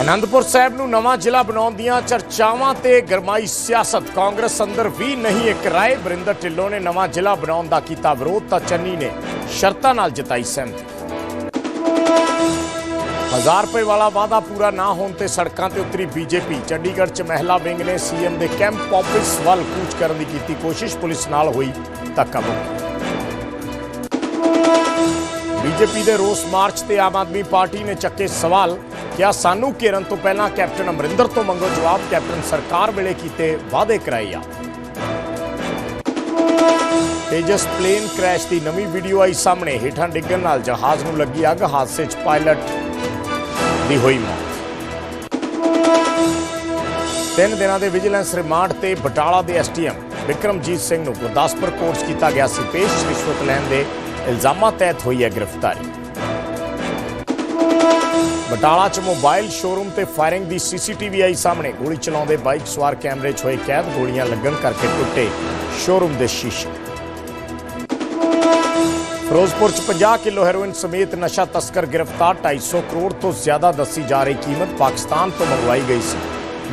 ਅਨੰਦਪੁਰ ਸਾਹਿਬ ਨੂੰ ਨਵਾਂ ਜ਼ਿਲ੍ਹਾ ਬਣਾਉਣ ਦੀਆਂ ਚਰਚਾਵਾਂ ਤੇ ਗਰਮਾਈ ਸਿਆਸਤ। ਕਾਂਗਰਸ ਅੰਦਰ ਵੀ ਨਹੀਂ, ਇੱਕ ਰਾਏ ਬਰਿੰਦਰ ਢਿੱਲੋਂ ਨੇ ਨਵਾਂ ਜ਼ਿਲ੍ਹਾ ਬਣਾਉਣ ਦਾ ਕੀਤਾ ਵਿਰੋਧ, ਤਾਂ ਚੰਨੀ ਨੇ ਸ਼ਰਤਾਂ ਨਾਲ ਜਤਾਈ ਸਹਿਮਤੀ। ਹਜ਼ਾਰ ਰੁਪਏ ਵਾਲਾ ਵਾਅਦਾ ਪੂਰਾ ਨਾ ਹੋਣ ਤੇ ਸੜਕਾਂ ਤੇ ਉਤਰੀ ਬੀਜੇਪੀ। ਚੰਡੀਗੜ੍ਹ 'ਚ ਮਹਿਲਾ ਵਿੰਗ ਨੇ ਸੀਐਮ ਦੇ ਕੈਂਪ ਆਫਿਸ ਵੱਲ ਕੂਚ ਕਰਨ ਦੀ ਕੀਤੀ ਕੋਸ਼ਿਸ਼। ਪੁਲਿਸ ਨਾਲ ਹੋਈ ਧੱਕਾਮੁੱਕੀ ਬੀਜੇਪੀ ਦੇ ਰੋਸ ਮਾਰਚ ਤੇ ਆਮ ਆਦਮੀ ਪਾਰਟੀ ਨੇ ਚੱਕੇ ਸਵਾਲ। ਕਿਹਾ, ਸਾਨੂੰ ਘੇਰਨ ਤੋਂ ਪਹਿਲਾਂ ਕੈਪਟਨ ਅਮਰਿੰਦਰ ਤੋਂ ਮੰਗੋ ਜਵਾਬ, ਕੈਪਟਨ ਸਰਕਾਰ ਵੇਲੇ ਕੀਤੇ ਵਾਅਦੇ ਕਰਾਏ ਆ। ਤੇਜਸ ਪਲੇਨ ਕ੍ਰੈਸ਼ ਦੀ ਨਵੀਂ ਵੀਡੀਓ ਆਈ ਸਾਹਮਣੇ। ਹੇਠਾਂ ਡਿੱਗਣ ਨਾਲ ਜਹਾਜ਼ ਨੂੰ ਲੱਗੀ ਅੱਗ, ਹਾਦਸੇ 'ਚ ਪਾਇਲਟ ਦੀ ਹੋਈ ਮੌਤ। ਤਿੰਨ ਦਿਨਾਂ ਦੇ ਵਿਜੀਲੈਂਸ ਰਿਮਾਂਡ ਤੇ ਬਟਾਲਾ ਦੇ ਐਸਟੀਐਮ ਵਿਕਰਮਜੀਤ ਸਿੰਘ ਨੂੰ ਗੁਰਦਾਸਪੁਰ ਕੋਰਟ 'ਚ ਕੀਤਾ ਗਿਆ ਸੀ ਪੇਸ਼, ਰਿਸ਼ਵਤ ਲੈਣ ਦੇ ਇਲਜ਼ਾਮਾਂ ਤਹਿਤ ਹੋਈ ਹੈ ਗ੍ਰਿਫਤਾਰੀ। ਬਟਾਲਾ 'ਚ ਮੋਬਾਈਲ ਸ਼ੋਰੂਮ ਤੇ ਫਾਇਰਿੰਗ ਦੀ ਸੀਸੀਟੀਵੀ ਆਈ ਸਾਹਮਣੇ। ਗੋਲੀ ਚਲਾਉਂਦੇ ਬਾਈਕ ਸਵਾਰ ਕੈਮਰੇ 'ਚ ਹੋਏ ਕੈਦ, ਗੋਲੀਆਂ ਲੱਗਣ ਕਰਕੇ ਟੁੱਟੇ ਸ਼ੋਰੂਮ ਦੇ ਸ਼ੀਸ਼ੇ। ਫਿਰੋਜ਼ਪੁਰ 'ਚ 50 ਕਿਲੋ ਹੈਰੋਇਨ ਸਮੇਤ ਨਸ਼ਾ ਤਸਕਰ ਗ੍ਰਿਫਤਾਰ 250 ਕਰੋੜ ਤੋਂ ਜ਼ਿਆਦਾ ਦੱਸੀ ਜਾ ਰਹੀ ਕੀਮਤ ਪਾਕਿਸਤਾਨ ਤੋਂ ਮੰਗਵਾਈ ਗਈ ਸੀ।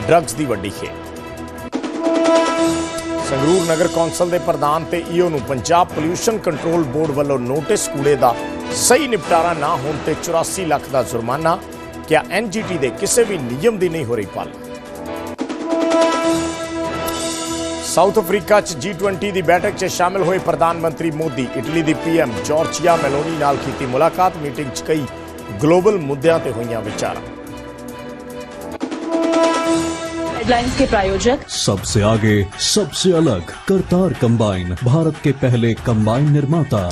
ਡਰੱਗਸ ਦੀ ਵੱਡੀ ਖੇਡ ਸੰਗਰੂਰ ਨਗਰ ਕੌਂਸਲ ਦੇ ਪ੍ਰਧਾਨ ਤੇ ਈਓ ਨੂੰ ਪੰਜਾਬ ਪੋਲਿਊਸ਼ਨ ਕੰਟਰੋਲ ਬੋਰਡ ਵੱਲੋਂ ਨੋਟਿਸ ਕੂੜੇ ਦਾ ਸਹੀ ਨਿਪਟਾਰਾ ਨਾ ਹੋਣ ਤੇ 84 ਲੱਖ ਦਾ ਜੁਰਮਾਨਾ, ਕਿਹਾ ਐਨਜੀਟੀ ਦੇ ਕਿਸੇ ਵੀ ਨਿਯਮ ਦੀ ਨਹੀਂ ਹੋ ਰਹੀ ਪਾਲਣਾ। ਸਾਊਥ ਅਫਰੀਕਾ 'ਚ G20 ਦੀ ਬੈਠਕ 'ਚ ਸ਼ਾਮਿਲ ਹੋਏ ਪ੍ਰਧਾਨ ਮੰਤਰੀ ਮੋਦੀ, ਇਟਲੀ ਦੀ ਪੀਐਮ ਜਾਰਜੀਆ ਮੈਲੋਨੀ ਨਾਲ ਕੀਤੀ ਮੁਲਾਕਾਤ, ਮੀਟਿੰਗ 'ਚ ਕਈ ਗਲੋਬਲ ਮੁੱਦਿਆਂ ਤੇ ਹੋਈਆਂ ਵਿਚਾਰਾਂ। गाइडलाइंस के प्रायोजक सबसे आगे सबसे अलग करतार कंबाइन भारत के पहले कंबाइन निर्माता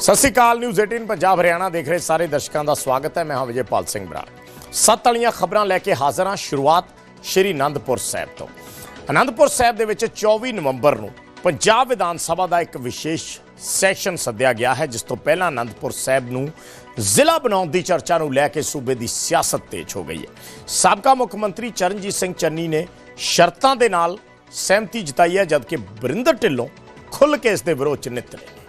ਸਤਿ ਸ਼੍ਰੀ ਅਕਾਲ ਨਿਊਜ਼ 18 ਪੰਜਾਬ ਹਰਿਆਣਾ ਦੇਖ ਰਹੇ ਸਾਰੇ ਦਰਸ਼ਕਾਂ ਦਾ ਸਵਾਗਤ ਹੈ ਮੈਂ ਹਾਂ ਵਿਜੇਪਾਲ ਸਿੰਘ ਬਰਾੜ ਸੱਤ ਵਾਲੀਆਂ ਖਬਰਾਂ ਲੈ ਕੇ ਹਾਜ਼ਰ ਹਾਂ ਸ਼ੁਰੂਆਤ ਸ਼੍ਰੀ ਅਨੰਦਪੁਰ ਸਾਹਿਬ ਤੋਂ ਅਨੰਦਪੁਰ ਸਾਹਿਬ ਦੇ ਵਿੱਚ 24 ਨਵੰਬਰ ਨੂੰ ਪੰਜਾਬ ਵਿਧਾਨ ਸਭਾ ਦਾ ਇੱਕ ਵਿਸ਼ੇਸ਼ ਸੈਸ਼ਨ ਸੱਦਿਆ ਗਿਆ ਹੈ, ਜਿਸ ਤੋਂ ਪਹਿਲਾਂ ਅਨੰਦਪੁਰ ਸਾਹਿਬ ਨੂੰ ਜ਼ਿਲ੍ਹਾ ਬਣਾਉਣ ਦੀ ਚਰਚਾ ਨੂੰ ਲੈ ਕੇ ਸੂਬੇ ਦੀ ਸਿਆਸਤ ਤੇਜ਼ ਹੋ ਗਈ ਹੈ। ਸਾਬਕਾ ਮੁੱਖ ਮੰਤਰੀ ਚਰਨਜੀਤ ਸਿੰਘ ਚੰਨੀ ਨੇ ਸ਼ਰਤਾਂ ਦੇ ਨਾਲ ਸਹਿਮਤੀ ਜਤਾਈ ਹੈ, ਜਦਕਿ ਬਰਿੰਦਰ ਢਿੱਲੋਂ ਖੁੱਲ੍ਹ ਕੇ ਇਸ ਦੇ ਵਿਰੋਧ ਚ ਨਿੱਤਰੇ ਨੇ।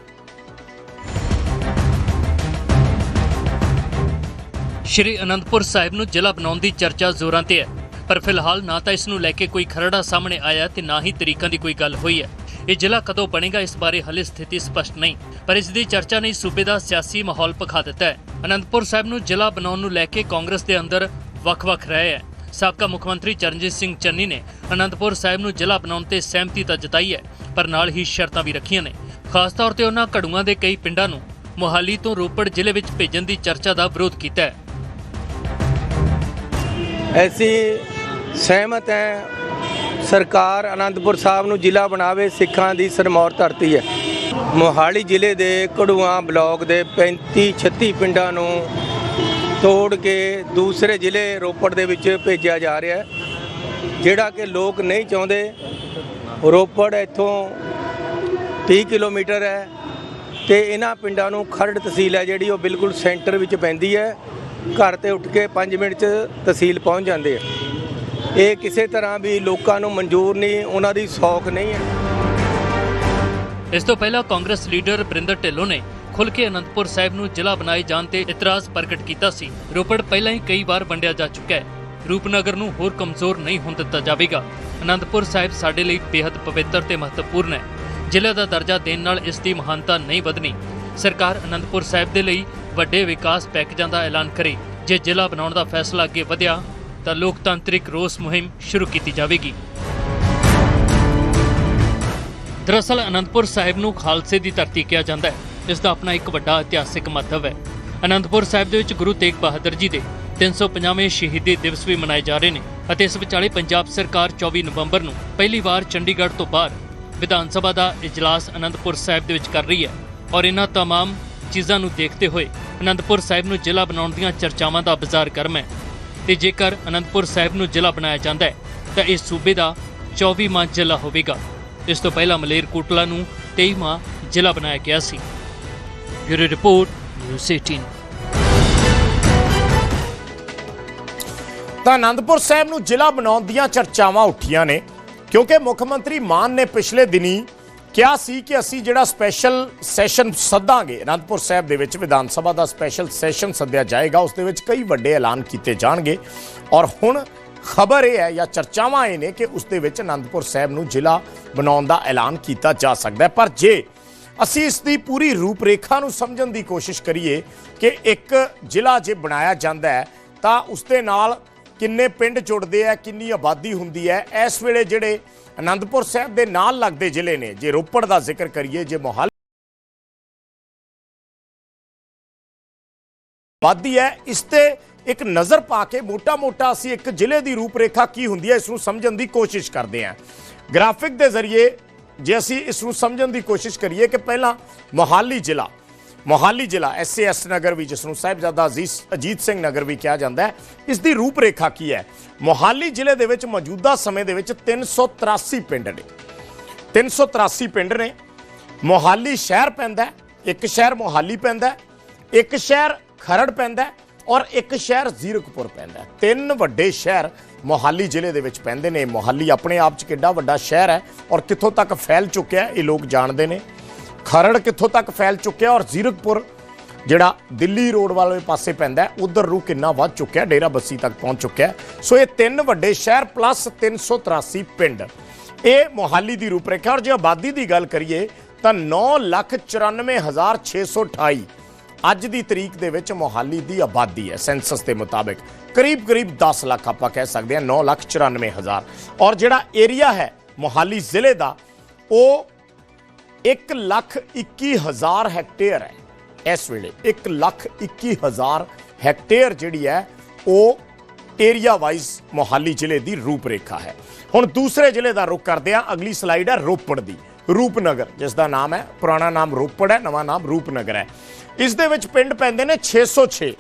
ਸ਼੍ਰੀ ਅਨੰਦਪੁਰ ਸਾਹਿਬ ਨੂੰ ਜ਼ਿਲ੍ਹਾ ਬਣਾਉਣ ਦੀ ਚਰਚਾ ਜ਼ੋਰਾਂ ਤੇ ਹੈ। ਪਰ ਫਿਲਹਾਲ ਨਾ ਤਾਂ ਇਸ ਨੂੰ ਲੈ ਕੇ ਕੋਈ ਖਰੜਾ ਸਾਹਮਣੇ ਆਇਆ ਤੇ ਨਾ ਹੀ ਤਰੀਕਾਂ ਦੀ ਕੋਈ ਗੱਲ ਹੋਈ ਹੈ। ਇਹ ਜ਼ਿਲ੍ਹਾ ਕਦੋਂ ਬਣੇਗਾ ਇਸ ਬਾਰੇ ਹਲੇ ਸਥਿਤੀ ਸਪਸ਼ਟ ਨਹੀਂ, ਪਰ ਇਸ ਦੀ ਚਰਚਾ ਨੇ ਸੂਬੇ ਦਾ ਸਿਆਸੀ ਮਾਹੌਲ ਪਖਾ ਦਿੱਤਾ ਹੈ। ਅਨੰਦਪੁਰ ਸਾਹਿਬ ਨੂੰ ਜ਼ਿਲ੍ਹਾ ਬਣਾਉਣ ਨੂੰ ਲੈ ਕੇ ਕਾਂਗਰਸ ਦੇ ਅੰਦਰ ਵੱਖ-ਵੱਖ ਰਹੇ ਹੈ। ਸਾਬਕਾ ਮੁੱਖ ਮੰਤਰੀ ਚਰਨਜੀਤ ਸਿੰਘ ਚੰਨੀ ਨੇ ਅਨੰਦਪੁਰ ਸਾਹਿਬ ਨੂੰ ਜ਼ਿਲ੍ਹਾ ਬਣਾਉਣ ਤੇ ਸਹਿਮਤੀ ਤਾਂ ਜਤਾਈ ਹੈ, ਪਰ ਨਾਲ ਹੀ ਸ਼ਰਤਾਂ ਵੀ ਰੱਖੀਆਂ ਨੇ। ਖਾਸ ਤੌਰ ਤੇ ਉਹਨਾਂ ਘੜੂਆਂ ਦੇ ਕਈ ਪਿੰਡਾਂ ਨੂੰ ਮੋਹਾਲੀ ਤੋਂ ਰੋਪੜ ਜ਼ਿਲ੍ਹੇ ਵਿੱਚ ਭੇਜਣ ਦੀ ਚਰਚਾ ਦਾ ਵਿਰੋਧ ਕੀਤਾ ਹੈ। ਅਸੀਂ ਸਹਿਮਤ ਹੈ। ਸਰਕਾਰ ਅਨੰਦਪੁਰ ਸਾਹਿਬ ਨੂੰ ਜ਼ਿਲ੍ਹਾ ਬਣਾਵੇ, ਸਿੱਖਾਂ ਦੀ ਸਰਮੌਰ ਧਰਤੀ ਹੈ। ਮੋਹਾਲੀ ਜ਼ਿਲ੍ਹੇ ਦੇ ਕੜੂਆਂ ਬਲਾਕ ਦੇ 35 36 ਪਿੰਡਾਂ ਨੂੰ ਤੋੜ ਕੇ ਦੂਸਰੇ ਜ਼ਿਲ੍ਹੇ ਰੋਪੜ ਦੇ ਵਿੱਚ ਭੇਜਿਆ ਜਾ ਰਿਹਾ ਹੈ। ਜਿਹੜਾ ਕਿ ਲੋਕ ਨਹੀਂ ਚਾਹੁੰਦੇ, ਰੋਪੜ ਇੱਥੋਂ 30 ਕਿਲੋਮੀਟਰ ਹੈ ਤੇ ਇਹਨਾਂ ਪਿੰਡਾਂ ਨੂੰ ਖਰੜ ਤਹਿਸੀਲ ਹੈ, ਜਿਹੜੀ ਉਹ ਬਿਲਕੁਲ ਸੈਂਟਰ ਵਿੱਚ ਪੈਂਦੀ ਹੈ। ਘਰ ਤੇ ਉੱਠ ਕੇ 5 ਮਿੰਟ 'ਚ ਤਹਿਸੀਲ ਪਹੁੰਚ ਜਾਂਦੇ ਆ ਇਹ ਕਿਸੇ ਤਰ੍ਹਾਂ ਵੀ ਲੋਕਾਂ ਨੂੰ ਮਨਜ਼ੂਰ ਨਹੀਂ, ਉਹਨਾਂ ਦੀ ਸੌਖ ਨਹੀਂ ਹੈ। ਇਸ ਤੋਂ ਪਹਿਲਾਂ ਕਾਂਗਰਸ ਲੀਡਰ ਬਰਿੰਦਰ ਢਿੱਲੋਂ ਨੇ ਖੁੱਲ੍ਹ ਕੇ ਅਨੰਦਪੁਰ ਸਾਹਿਬ ਨੂੰ ਜ਼ਿਲ੍ਹਾ ਬਣਾਏ ਜਾਣ ਤੇ ਇਤਰਾਜ਼ ਪ੍ਰਗਟ ਕੀਤਾ ਸੀ। ਰੋਪੜ ਪਹਿਲਾਂ ਹੀ ਕਈ ਵਾਰ ਵੰਡਿਆ ਜਾ ਚੁੱਕਾ ਹੈ। ਰੂਪਨਗਰ ਨੂੰ ਹੋਰ ਕਮਜ਼ੋਰ ਨਹੀਂ ਹੋਣ ਦਿੱਤਾ ਜਾਵੇਗਾ। ਅਨੰਦਪੁਰ ਸਾਹਿਬ ਸਾਡੇ ਲਈ ਬੇहद ਪਵਿੱਤਰ ਤੇ ਮਹੱਤਵਪੂਰਨ ਹੈ। ਜ਼ਿਲ੍ਹੇ ਦਾ ਦਰਜਾ ਦੇਣ ਨਾਲ ਇਸ ਦੀ ਮਹਾਨਤਾ ਨਹੀਂ ਵਧਣੀ। ਸਰਕਾਰ ਅਨੰਦਪੁਰ ਸਾਹਿਬ ਦੇ ਲਈ ਵੱਡੇ ਵਿਕਾਸ ਪੈਕੇਜਾਂ ਦਾ ਐਲਾਨ ਕਰੇ। ਜੇ ਜ਼ਿਲ੍ਹਾ ਬਣਾਉਣ ਦਾ ਫੈਸਲਾ ਅੱਗੇ ਵਧਿਆ ਤਾਂ ਲੋਕਤਾਂਤਰਿਕ ਰੋਸ ਮੁਹਿੰਮ ਸ਼ੁਰੂ ਕੀਤੀ ਜਾਵੇਗੀ। ਦਰਅਸਲ, ਅਨੰਦਪੁਰ ਸਾਹਿਬ ਨੂੰ ਖਾਲਸੇ ਦੀ ਧਰਤੀ ਕਿਹਾ ਜਾਂਦਾ ਹੈ। ਇਸ ਦਾ ਆਪਣਾ ਇੱਕ ਵੱਡਾ ਇਤਿਹਾਸਿਕ ਮਹੱਤਵ ਹੈ। ਅਨੰਦਪੁਰ ਸਾਹਿਬ ਦੇ ਵਿੱਚ ਗੁਰੂ ਤੇਗ ਬਹਾਦਰ ਜੀ ਦੇ 350ਵੇਂ ਸ਼ਹੀਦੀ ਦਿਵਸ ਵੀ ਮਨਾਏ ਜਾ ਰਹੇ ਨੇ ਅਤੇ ਇਸ ਵਿਚਾਲੇ ਪੰਜਾਬ ਸਰਕਾਰ 24 ਨਵੰਬਰ ਨੂੰ ਪਹਿਲੀ ਵਾਰ ਚੰਡੀਗੜ੍ਹ ਤੋਂ ਬਾਹਰ ਵਿਧਾਨ ਸਭਾ ਦਾ ਇਜਲਾਸ ਅਨੰਦਪੁਰ ਸਾਹਿਬ ਦੇ ਵਿੱਚ ਕਰ ਰਹੀ ਹੈ ਔਰ ਇਹਨਾਂ ਤਮਾਮ ਚੀਜ਼ਾਂ ਨੂੰ ਦੇਖਦੇ ਹੋਏ ਅਨੰਦਪੁਰ ਸਾਹਿਬ ਨੂੰ ਜ਼ਿਲ੍ਹਾ ਬਣਾਉਣ ਦੀਆਂ ਚਰਚਾਵਾਂ ਦਾ ਬਾਜ਼ਾਰ ਕਰਮ ਹੈ। ਤੇ ਜੇਕਰ ਅਨੰਦਪੁਰ ਸਾਹਿਬ ਨੂੰ ਜ਼ਿਲ੍ਹਾ ਬਣਾਇਆ ਜਾਂਦਾ ਹੈ, ਤਾਂ ਇਸ ਸੂਬੇ ਦਾ 24ਵਾਂ ਜ਼ਿਲ੍ਹਾ ਹੋਵੇਗਾ। ਇਸ ਤੋਂ ਪਹਿਲਾਂ ਮਲੇਰਕੋਟਲਾ ਨੂੰ 23ਵਾਂ ਜ਼ਿਲ੍ਹਾ ਬਣਾਇਆ ਗਿਆ ਸੀ। ਬਿਊਰੋ ਰਿਪੋਰਟ, ਨਿਊਜ਼ 18 ਤਾਂ ਅਨੰਦਪੁਰ ਸਾਹਿਬ ਨੂੰ ਜ਼ਿਲ੍ਹਾ ਬਣਾਉਣ ਦੀਆਂ ਚਰਚਾਵਾਂ ਉੱਠੀਆਂ ਨੇ, ਕਿਉਂਕਿ ਮੁੱਖ ਮੰਤਰੀ ਮਾਨ ਨੇ ਪਿਛਲੇ ਦਿਨੀ ਕਿਹਾ ਸੀ ਕਿ ਅਸੀਂ ਜਿਹੜਾ ਸਪੈਸ਼ਲ ਸੈਸ਼ਨ ਸੱਦਾਂਗੇ, ਅਨੰਦਪੁਰ ਸਾਹਿਬ ਦੇ ਵਿੱਚ ਵਿਧਾਨ ਸਭਾ ਦਾ ਸਪੈਸ਼ਲ ਸੈਸ਼ਨ ਸੱਦਿਆ ਜਾਏਗਾ, ਉਸ ਦੇ ਵਿੱਚ ਕਈ ਵੱਡੇ ਐਲਾਨ ਕੀਤੇ ਜਾਣਗੇ। ਔਰ ਹੁਣ ਖਬਰ ਇਹ ਹੈ ਜਾਂ ਚਰਚਾਵਾਂ ਇਹ ਨੇ ਕਿ ਉਸ ਦੇ ਵਿੱਚ ਅਨੰਦਪੁਰ ਸਾਹਿਬ ਨੂੰ ਜ਼ਿਲ੍ਹਾ ਬਣਾਉਣ ਦਾ ਐਲਾਨ ਕੀਤਾ ਜਾ ਸਕਦਾ ਹੈ। ਪਰ ਜੇ ਅਸੀਂ ਇਸ ਦੀ ਪੂਰੀ ਰੂਪਰੇਖਾ ਨੂੰ ਸਮਝਣ ਦੀ ਕੋਸ਼ਿਸ਼ ਕਰੀਏ ਕਿ ਇੱਕ ਜ਼ਿਲ੍ਹਾ ਜੇ ਬਣਾਇਆ ਜਾਂਦਾ ਹੈ, ਤਾਂ ਉਸ ਦੇ ਨਾਲ ਕਿੰਨੇ ਪਿੰਡ ਜੁੜਦੇ ਆ, ਕਿੰਨੀ ਆਬਾਦੀ ਹੁੰਦੀ ਹੈ, ਇਸ ਵੇਲੇ ਜਿਹੜੇ ਅਨੰਦਪੁਰ ਸਾਹਿਬ ਦੇ ਨਾਲ ਲੱਗਦੇ ਜ਼ਿਲ੍ਹੇ ਨੇ। ਜੇ ਰੋਪੜ ਦਾ ਜ਼ਿਕਰ ਕਰੀਏ, ਜੇ ਮੋਹਾਲੀ ਆਬਾਦੀ ਹੈ, ਇਸ ਤੇ ਇੱਕ ਨਜ਼ਰ ਪਾ ਕੇ ਮੋਟਾ-ਮੋਟਾ ਅਸੀਂ ਇੱਕ ਜ਼ਿਲ੍ਹੇ ਦੀ ਰੂਪਰੇਖਾ ਕੀ ਹੁੰਦੀ ਹੈ, ਇਸ ਨੂੰ ਸਮਝਣ ਦੀ ਕੋਸ਼ਿਸ਼ ਕਰਦੇ ਹਾਂ। ਗ੍ਰਾਫਿਕ ਦੇ ਜ਼ਰੀਏ ਜੇ ਅਸੀਂ ਇਸ ਨੂੰ ਸਮਝਣ ਦੀ ਕੋਸ਼ਿਸ਼ ਕਰੀਏ ਕਿ ਪਹਿਲਾਂ ਮੋਹਾਲੀ ਜ਼ਿਲ੍ਹਾ ਮੋਹਾਲੀ ਜ਼ਿਲ੍ਹਾ ਐਸਏਐਸ ਨਗਰ ਵੀ, ਜਿਸ ਨੂੰ ਸਾਹਿਬਜ਼ਾਦਾ ਅਜ਼ੀਜ਼ ਅਜੀਤ ਸਿੰਘ ਨਗਰ ਵੀ ਕਿਹਾ ਜਾਂਦਾ ਹੈ, ਇਸ ਦੀ ਰੂਪਰੇਖਾ ਕੀ ਹੈ? ਮੋਹਾਲੀ ਜ਼ਿਲ੍ਹੇ ਦੇ ਵਿੱਚ ਮੌਜੂਦਾ ਸਮੇਂ ਦੇ ਵਿੱਚ 383 ਪਿੰਡ ਨੇ। 383 ਪਿੰਡ ਨੇ। ਮੋਹਾਲੀ ਸ਼ਹਿਰ ਪੈਂਦਾ ਇੱਕ ਸ਼ਹਿਰ ਮੋਹਾਲੀ ਪੈਂਦਾ ਇੱਕ ਸ਼ਹਿਰ ਖਰੜ ਪੈਂਦਾ ਔਰ ਇੱਕ ਸ਼ਹਿਰ ਜ਼ੀਰਕਪੁਰ ਪੈਂਦਾ ਤਿੰਨ ਵੱਡੇ ਸ਼ਹਿਰ ਮੋਹਾਲੀ ਜ਼ਿਲ੍ਹੇ ਦੇ ਵਿੱਚ ਪੈਂਦੇ ਨੇ। ਮੋਹਾਲੀ ਆਪਣੇ ਆਪ 'ਚ ਕਿੱਡਾ ਵੱਡਾ ਸ਼ਹਿਰ ਹੈ ਔਰ ਕਿੱਥੋਂ ਤੱਕ ਫੈਲ ਚੁੱਕਿਆ ਇਹ ਲੋਕ ਜਾਣਦੇ ਨੇ। ਖਰੜ ਕਿੱਥੋਂ ਤੱਕ ਫੈਲ ਚੁੱਕਿਆ ਔਰ ਜ਼ੀਰਕਪੁਰ, ਜਿਹੜਾ ਦਿੱਲੀ ਰੋਡ ਵਾਲੇ ਪਾਸੇ ਪੈਂਦਾ ਉਧਰ ਰੂ ਕਿੰਨਾ ਵੱਧ ਚੁੱਕਿਆ, ਡੇਰਾ ਬੱਸੀ ਤੱਕ ਪਹੁੰਚ ਚੁੱਕਿਆ ਸੋ ਇਹ ਤਿੰਨ ਵੱਡੇ ਸ਼ਹਿਰ ਪਲੱਸ 383 ਪਿੰਡ। ਇਹ ਮੋਹਾਲੀ ਦੀ ਰੂਪਰੇਖਾ ਔਰ ਜੇ ਆਬਾਦੀ ਦੀ ਗੱਲ ਕਰੀਏ, ਤਾਂ 994628 ਅੱਜ ਦੀ ਤਰੀਕ ਦੇ ਵਿੱਚ ਮੋਹਾਲੀ ਦੀ ਆਬਾਦੀ ਹੈ। ਸੈਂਸਸ ਦੇ ਮੁਤਾਬਕ ਕਰੀਬ ਕਰੀਬ 10 ਲੱਖ ਆਪਾਂ ਕਹਿ ਸਕਦੇ ਹਾਂ 994000 ਔਰ ਜਿਹੜਾ ਏਰੀਆ ਹੈ ਮੋਹਾਲੀ ਜ਼ਿਲ੍ਹੇ ਦਾ, ਉਹ 1 ਲੱਖ 21 ਹਜ਼ਾਰ ਹੈਕਟੇਅਰ ਹੈ। ਇਸ ਵੇਲੇ 1 ਲੱਖ 21 ਹਜ਼ਾਰ ਹੈਕਟੇਅਰ ਜਿਹੜੀ ਹੈ, ਉਹ ਏਰੀਆ ਵਾਈਜ਼ ਮੋਹਾਲੀ ਜ਼ਿਲ੍ਹੇ ਦੀ ਰੂਪਰੇਖਾ ਹੈ। ਹੁਣ ਦੂਸਰੇ ਜ਼ਿਲ੍ਹੇ ਦਾ ਰੁਖ ਕਰਦੇ ਹਾਂ। ਅਗਲੀ ਸਲਾਈਡ ਹੈ ਰੋਪੜ ਦੀ। ਰੂਪਨਗਰ ਜਿਸ ਦਾ ਨਾਮ ਹੈ, ਪੁਰਾਣਾ ਨਾਮ ਰੋਪੜ ਹੈ, ਨਵਾਂ ਨਾਮ ਰੂਪਨਗਰ ਹੈ। ਇਸ ਦੇ ਵਿੱਚ ਪਿੰਡ ਪੈਂਦੇ ਨੇ 606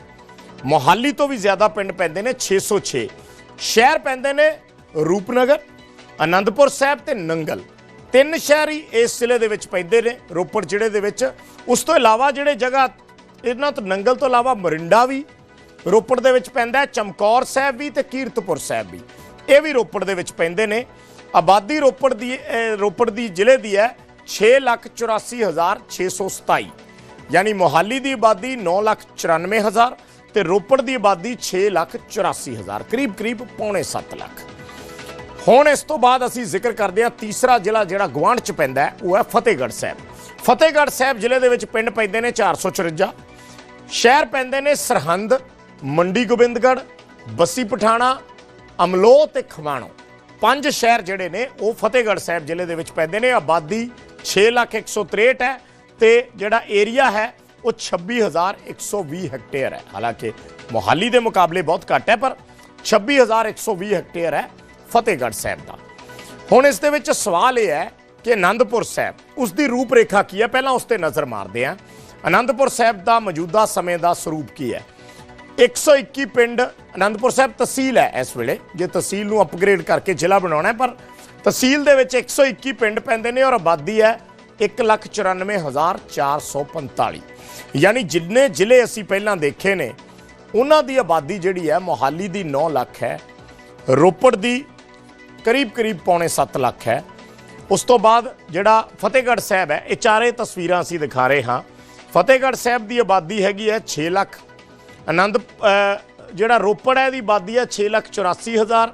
ਮੋਹਾਲੀ ਤੋਂ ਵੀ ਜ਼ਿਆਦਾ ਪਿੰਡ ਪੈਂਦੇ ਨੇ 606 ਸ਼ਹਿਰ ਪੈਂਦੇ ਨੇ ਰੂਪਨਗਰ, ਅਨੰਦਪੁਰ ਸਾਹਿਬ ਤੇ ਨੰਗਲ। ਤਿੰਨ ਸ਼ਹਿਰ ਹੀ ਇਸ ਜ਼ਿਲ੍ਹੇ ਦੇ ਵਿੱਚ ਪੈਂਦੇ ਨੇ, ਰੋਪੜ ਜ਼ਿਲ੍ਹੇ ਦੇ ਵਿੱਚ। ਉਸ ਤੋਂ ਇਲਾਵਾ ਜਿਹੜੇ ਜਗ੍ਹਾ, ਇਹਨਾਂ ਤੋਂ ਨੰਗਲ ਤੋਂ ਇਲਾਵਾ ਮਰਿੰਡਾ ਵੀ, ਰੋਪੜ ਦੇ ਵਿੱਚ ਪੈਂਦਾ ਚਮਕੌਰ ਸਾਹਿਬ ਵੀ ਤੇ ਕੀਰਤਪੁਰ ਸਾਹਿਬ ਵੀ। ਇਹ ਵੀ ਰੋਪੜ ਦੇ ਵਿੱਚ ਪੈਂਦੇ ਨੇ। ਆਬਾਦੀ ਰੋਪੜ ਦੀ ਰੋਪੜ ਦੀ ਜ਼ਿਲ੍ਹੇ ਦੀ ਹੈ 684627 ਯਾਨੀ ਮੋਹਾਲੀ ਦੀ ਆਬਾਦੀ 994000 ਤੇ ਰੋਪੜ ਦੀ ਆਬਾਦੀ 684000 ਕਰੀਬ ਕਰੀਬ ਪੌਣੇ 7 ਲੱਖ। ਹੁਣ ਇਸ ਤੋਂ ਬਾਅਦ ਅਸੀਂ ਜ਼ਿਕਰ ਕਰਦੇ ਹਾਂ ਤੀਸਰਾ ਜ਼ਿਲ੍ਹਾ ਜਿਹੜਾ ਗਵਾਂਢ ਚ ਪੈਂਦਾ ਉਹ ਹੈ ਫਤਿਹਗੜ੍ਹ ਸਾਹਿਬ। ਫਤਿਹਗੜ੍ਹ ਸਾਹਿਬ ਜ਼ਿਲ੍ਹੇ ਦੇ ਵਿੱਚ ਪਿੰਡ ਪੈਂਦੇ ਨੇ 454 ਸ਼ਹਿਰ ਪੈਂਦੇ ਨੇ ਸਰਹੰਦ, ਮੰਡੀ ਗੋਬਿੰਦਗੜ੍ਹ, ਬੱਸੀ ਪਠਾਣਾ, ਅਮਲੋਹ ਤੇ ਖਵਾਣੋ। ਪੰਜ ਸ਼ਹਿਰ ਜਿਹੜੇ ਨੇ, ਉਹ ਫਤਿਹਗੜ੍ਹ ਸਾਹਿਬ ਜ਼ਿਲ੍ਹੇ ਦੇ ਵਿੱਚ ਪੈਂਦੇ ਨੇ। ਆਬਾਦੀ 6163 ਹੈ ਤੇ ਜਿਹੜਾ ਏਰੀਆ ਹੈ, ਉਹ 26120 ਹੈਕਟੇਅਰ ਹੈ। ਹਾਲਾਂਕਿ ਮੋਹਾਲੀ ਦੇ ਮੁਕਾਬਲੇ ਬਹੁਤ ਘੱਟ ਹੈ, ਪਰ 26120 ਹੈਕਟੇਅਰ ਹੈ। ਫਤਿਹਗੜ੍ਹ ਸਾਹਿਬ ਦਾ। ਹੁਣ ਇਸ ਦੇ ਵਿੱਚ ਸਵਾਲ ਇਹ ਹੈ ਕਿ ਆਨੰਦਪੁਰ ਸਾਹਿਬ, ਉਸ ਦੀ ਰੂਪਰੇਖਾ ਕੀ ਹੈ? ਪਹਿਲਾਂ ਉਸ ਤੇ ਨਜ਼ਰ ਮਾਰਦੇ ਹਾਂ। ਆਨੰਦਪੁਰ ਸਾਹਿਬ ਦਾ ਮੌਜੂਦਾ ਸਮੇਂ ਦਾ ਸਰੂਪ ਕੀ ਹੈ? 121 ਪਿੰਡ ਆਨੰਦਪੁਰ ਸਾਹਿਬ ਤਹਿਸੀਲ ਹੈ ਇਸ ਵੇਲੇ। ਜੇ ਤਹਿਸੀਲ ਨੂੰ ਅਪਗ੍ਰੇਡ ਕਰਕੇ ਜ਼ਿਲ੍ਹਾ ਬਣਾਉਣਾ ਹੈ, ਪਰ ਤਹਿਸੀਲ ਦੇ ਵਿੱਚ 121 ਪਿੰਡ ਪੈਂਦੇ ਨੇ ਔਰ ਆਬਾਦੀ ਹੈ 194445 ਯਾਨੀ ਜਿੰਨੇ ਜ਼ਿਲ੍ਹੇ ਅਸੀਂ ਪਹਿਲਾਂ ਦੇਖੇ ਨੇ, ਉਹਨਾਂ ਦੀ ਆਬਾਦੀ ਜਿਹੜੀ ਹੈ ਮੋਹਾਲੀ ਦੀ 9 ਲੱਖ ਹੈ, ਰੋਪੜ ਦੀ ਕਰੀਬ ਕਰੀਬ ਪੌਣੇ 7 ਲੱਖ ਹੈ। ਉਸ ਤੋਂ ਬਾਅਦ ਜਿਹੜਾ ਫਤਿਹਗੜ੍ਹ ਸਾਹਿਬ ਹੈ, ਇਹ ਚਾਰੇ ਤਸਵੀਰਾਂ ਅਸੀਂ ਦਿਖਾ ਰਹੇ ਹਾਂ। ਫਤਿਹਗੜ੍ਹ ਸਾਹਿਬ ਦੀ ਆਬਾਦੀ ਹੈਗੀ ਹੈ 6 ਲੱਖ। ਆਨੰਦ ਜਿਹੜਾ ਰੋਪੜ ਹੈ ਦੀ ਆਬਾਦੀ ਹੈ 6 ਲੱਖ 84 ਹਜ਼ਾਰ।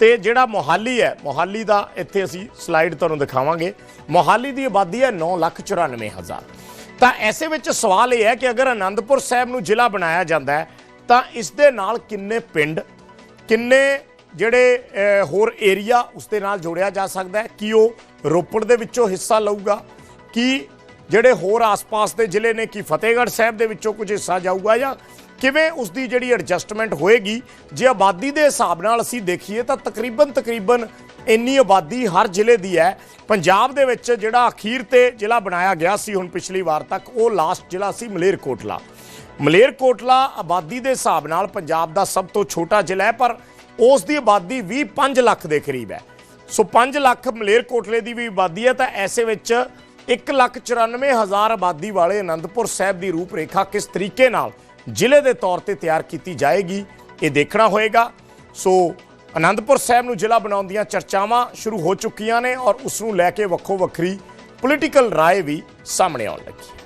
ਤੇ ਜਿਹੜਾ ਮੋਹਾਲੀ ਹੈ, ਮੋਹਾਲੀ ਦਾ ਇੱਥੇ ਅਸੀਂ ਸਲਾਈਡ ਤੁਹਾਨੂੰ ਦਿਖਾਵਾਂਗੇ। ਮੋਹਾਲੀ ਦੀ ਆਬਾਦੀ ਹੈ 9 ਲੱਖ 94 ਹਜ਼ਾਰ। ਤਾਂ ਐਸੇ ਵਿੱਚ ਸਵਾਲ ਇਹ ਹੈ ਕਿ ਅਗਰ ਆਨੰਦਪੁਰ ਸਾਹਿਬ ਨੂੰ ਜ਼ਿਲ੍ਹਾ ਬਣਾਇਆ ਜਾਂਦਾ ਹੈ, ਤਾਂ ਇਸ ਦੇ ਨਾਲ ਕਿੰਨੇ ਪਿੰਡ, ਕਿੰਨੇ ਜਿਹੜੇ ਹੋਰ ਏਰੀਆ ਉਸ ਦੇ ਨਾਲ ਜੋੜਿਆ ਜਾ ਸਕਦਾ ਹੈ, ਕੀ ਉਹ ਰੋਪੜ ਦੇ ਵਿੱਚੋਂ ਹਿੱਸਾ ਲਊਗਾ, ਕਿ ਜਿਹੜੇ ਹੋਰ ਆਸ-ਪਾਸ ਦੇ ਜ਼ਿਲ੍ਹੇ ਨੇ, ਕਿ ਫਤਿਹਗੜ੍ਹ ਸਾਹਿਬ ਦੇ ਵਿੱਚੋਂ ਕੁਝ ਹਿੱਸਾ ਜਾਊਗਾ ਜਾਂ ਕਿਵੇਂ ਉਸ ਦੀ ਜਿਹੜੀ ਐਡਜਸਟਮੈਂਟ ਹੋਏਗੀ, ਜੇ ਆਬਾਦੀ ਦੇ ਹਿਸਾਬ ਨਾਲ ਅਸੀਂ ਦੇਖੀਏ ਤਾਂ ਤਕਰੀਬਨ ਤਕਰੀਬਨ ਇੰਨੀ ਆਬਾਦੀ ਹਰ ਜ਼ਿਲ੍ਹੇ ਦੀ ਹੈ। ਪੰਜਾਬ ਦੇ ਵਿੱਚ ਜਿਹੜਾ ਅਖੀਰ ਤੇ ਜ਼ਿਲ੍ਹਾ ਬਣਾਇਆ ਗਿਆ ਸੀ ਹੁਣ ਪਿਛਲੀ ਵਾਰ ਤੱਕ, ਉਹ ਲਾਸਟ ਜ਼ਿਲ੍ਹਾ ਸੀ ਮਲੇਰਕੋਟਲਾ। ਮਲੇਰਕੋਟਲਾ ਆਬਾਦੀ ਦੇ ਹਿਸਾਬ ਨਾਲ ਪੰਜਾਬ ਦਾ ਸਭ ਤੋਂ ਛੋਟਾ ਜ਼ਿਲ੍ਹਾ ਹੈ, ਪਰ ਉਸ ਦੀ ਆਬਾਦੀ ਵੀ 5 ਲੱਖ ਦੇ ਕਰੀਬ ਹੈ। ਸੋ 5 ਲੱਖ ਮਲੇਰਕੋਟਲੇ ਦੀ ਵੀ ਆਬਾਦੀ ਹੈ ਤਾਂ ਐਸੇ ਵਿੱਚ 1 ਲੱਖ 94 ਹਜ਼ਾਰ ਆਬਾਦੀ ਵਾਲੇ ਅਨੰਦਪੁਰ ਸਾਹਿਬ ਦੀ ਰੂਪਰੇਖਾ ਕਿਸ ਤਰੀਕੇ ਨਾਲ ਜ਼ਿਲ੍ਹੇ ਦੇ ਤੌਰ ਤੇ ਤਿਆਰ ਕੀਤੀ ਜਾਏਗੀ, ਇਹ ਦੇਖਣਾ ਹੋਏਗਾ। ਸੋ ਅਨੰਦਪੁਰ ਸਾਹਿਬ ਨੂੰ ਜ਼ਿਲ੍ਹਾ ਬਣਾਉਣ ਦੀਆਂ ਚਰਚਾਵਾਂ ਸ਼ੁਰੂ ਹੋ ਚੁੱਕੀਆਂ ਨੇ ਔਰ ਉਸ ਨੂੰ ਲੈ ਕੇ ਵੱਖੋ ਵੱਖਰੀ ਪੋਲੀਟੀਕਲ ਰਾਏ ਵੀ ਸਾਹਮਣੇ ਆਉਣ ਲੱਗੀ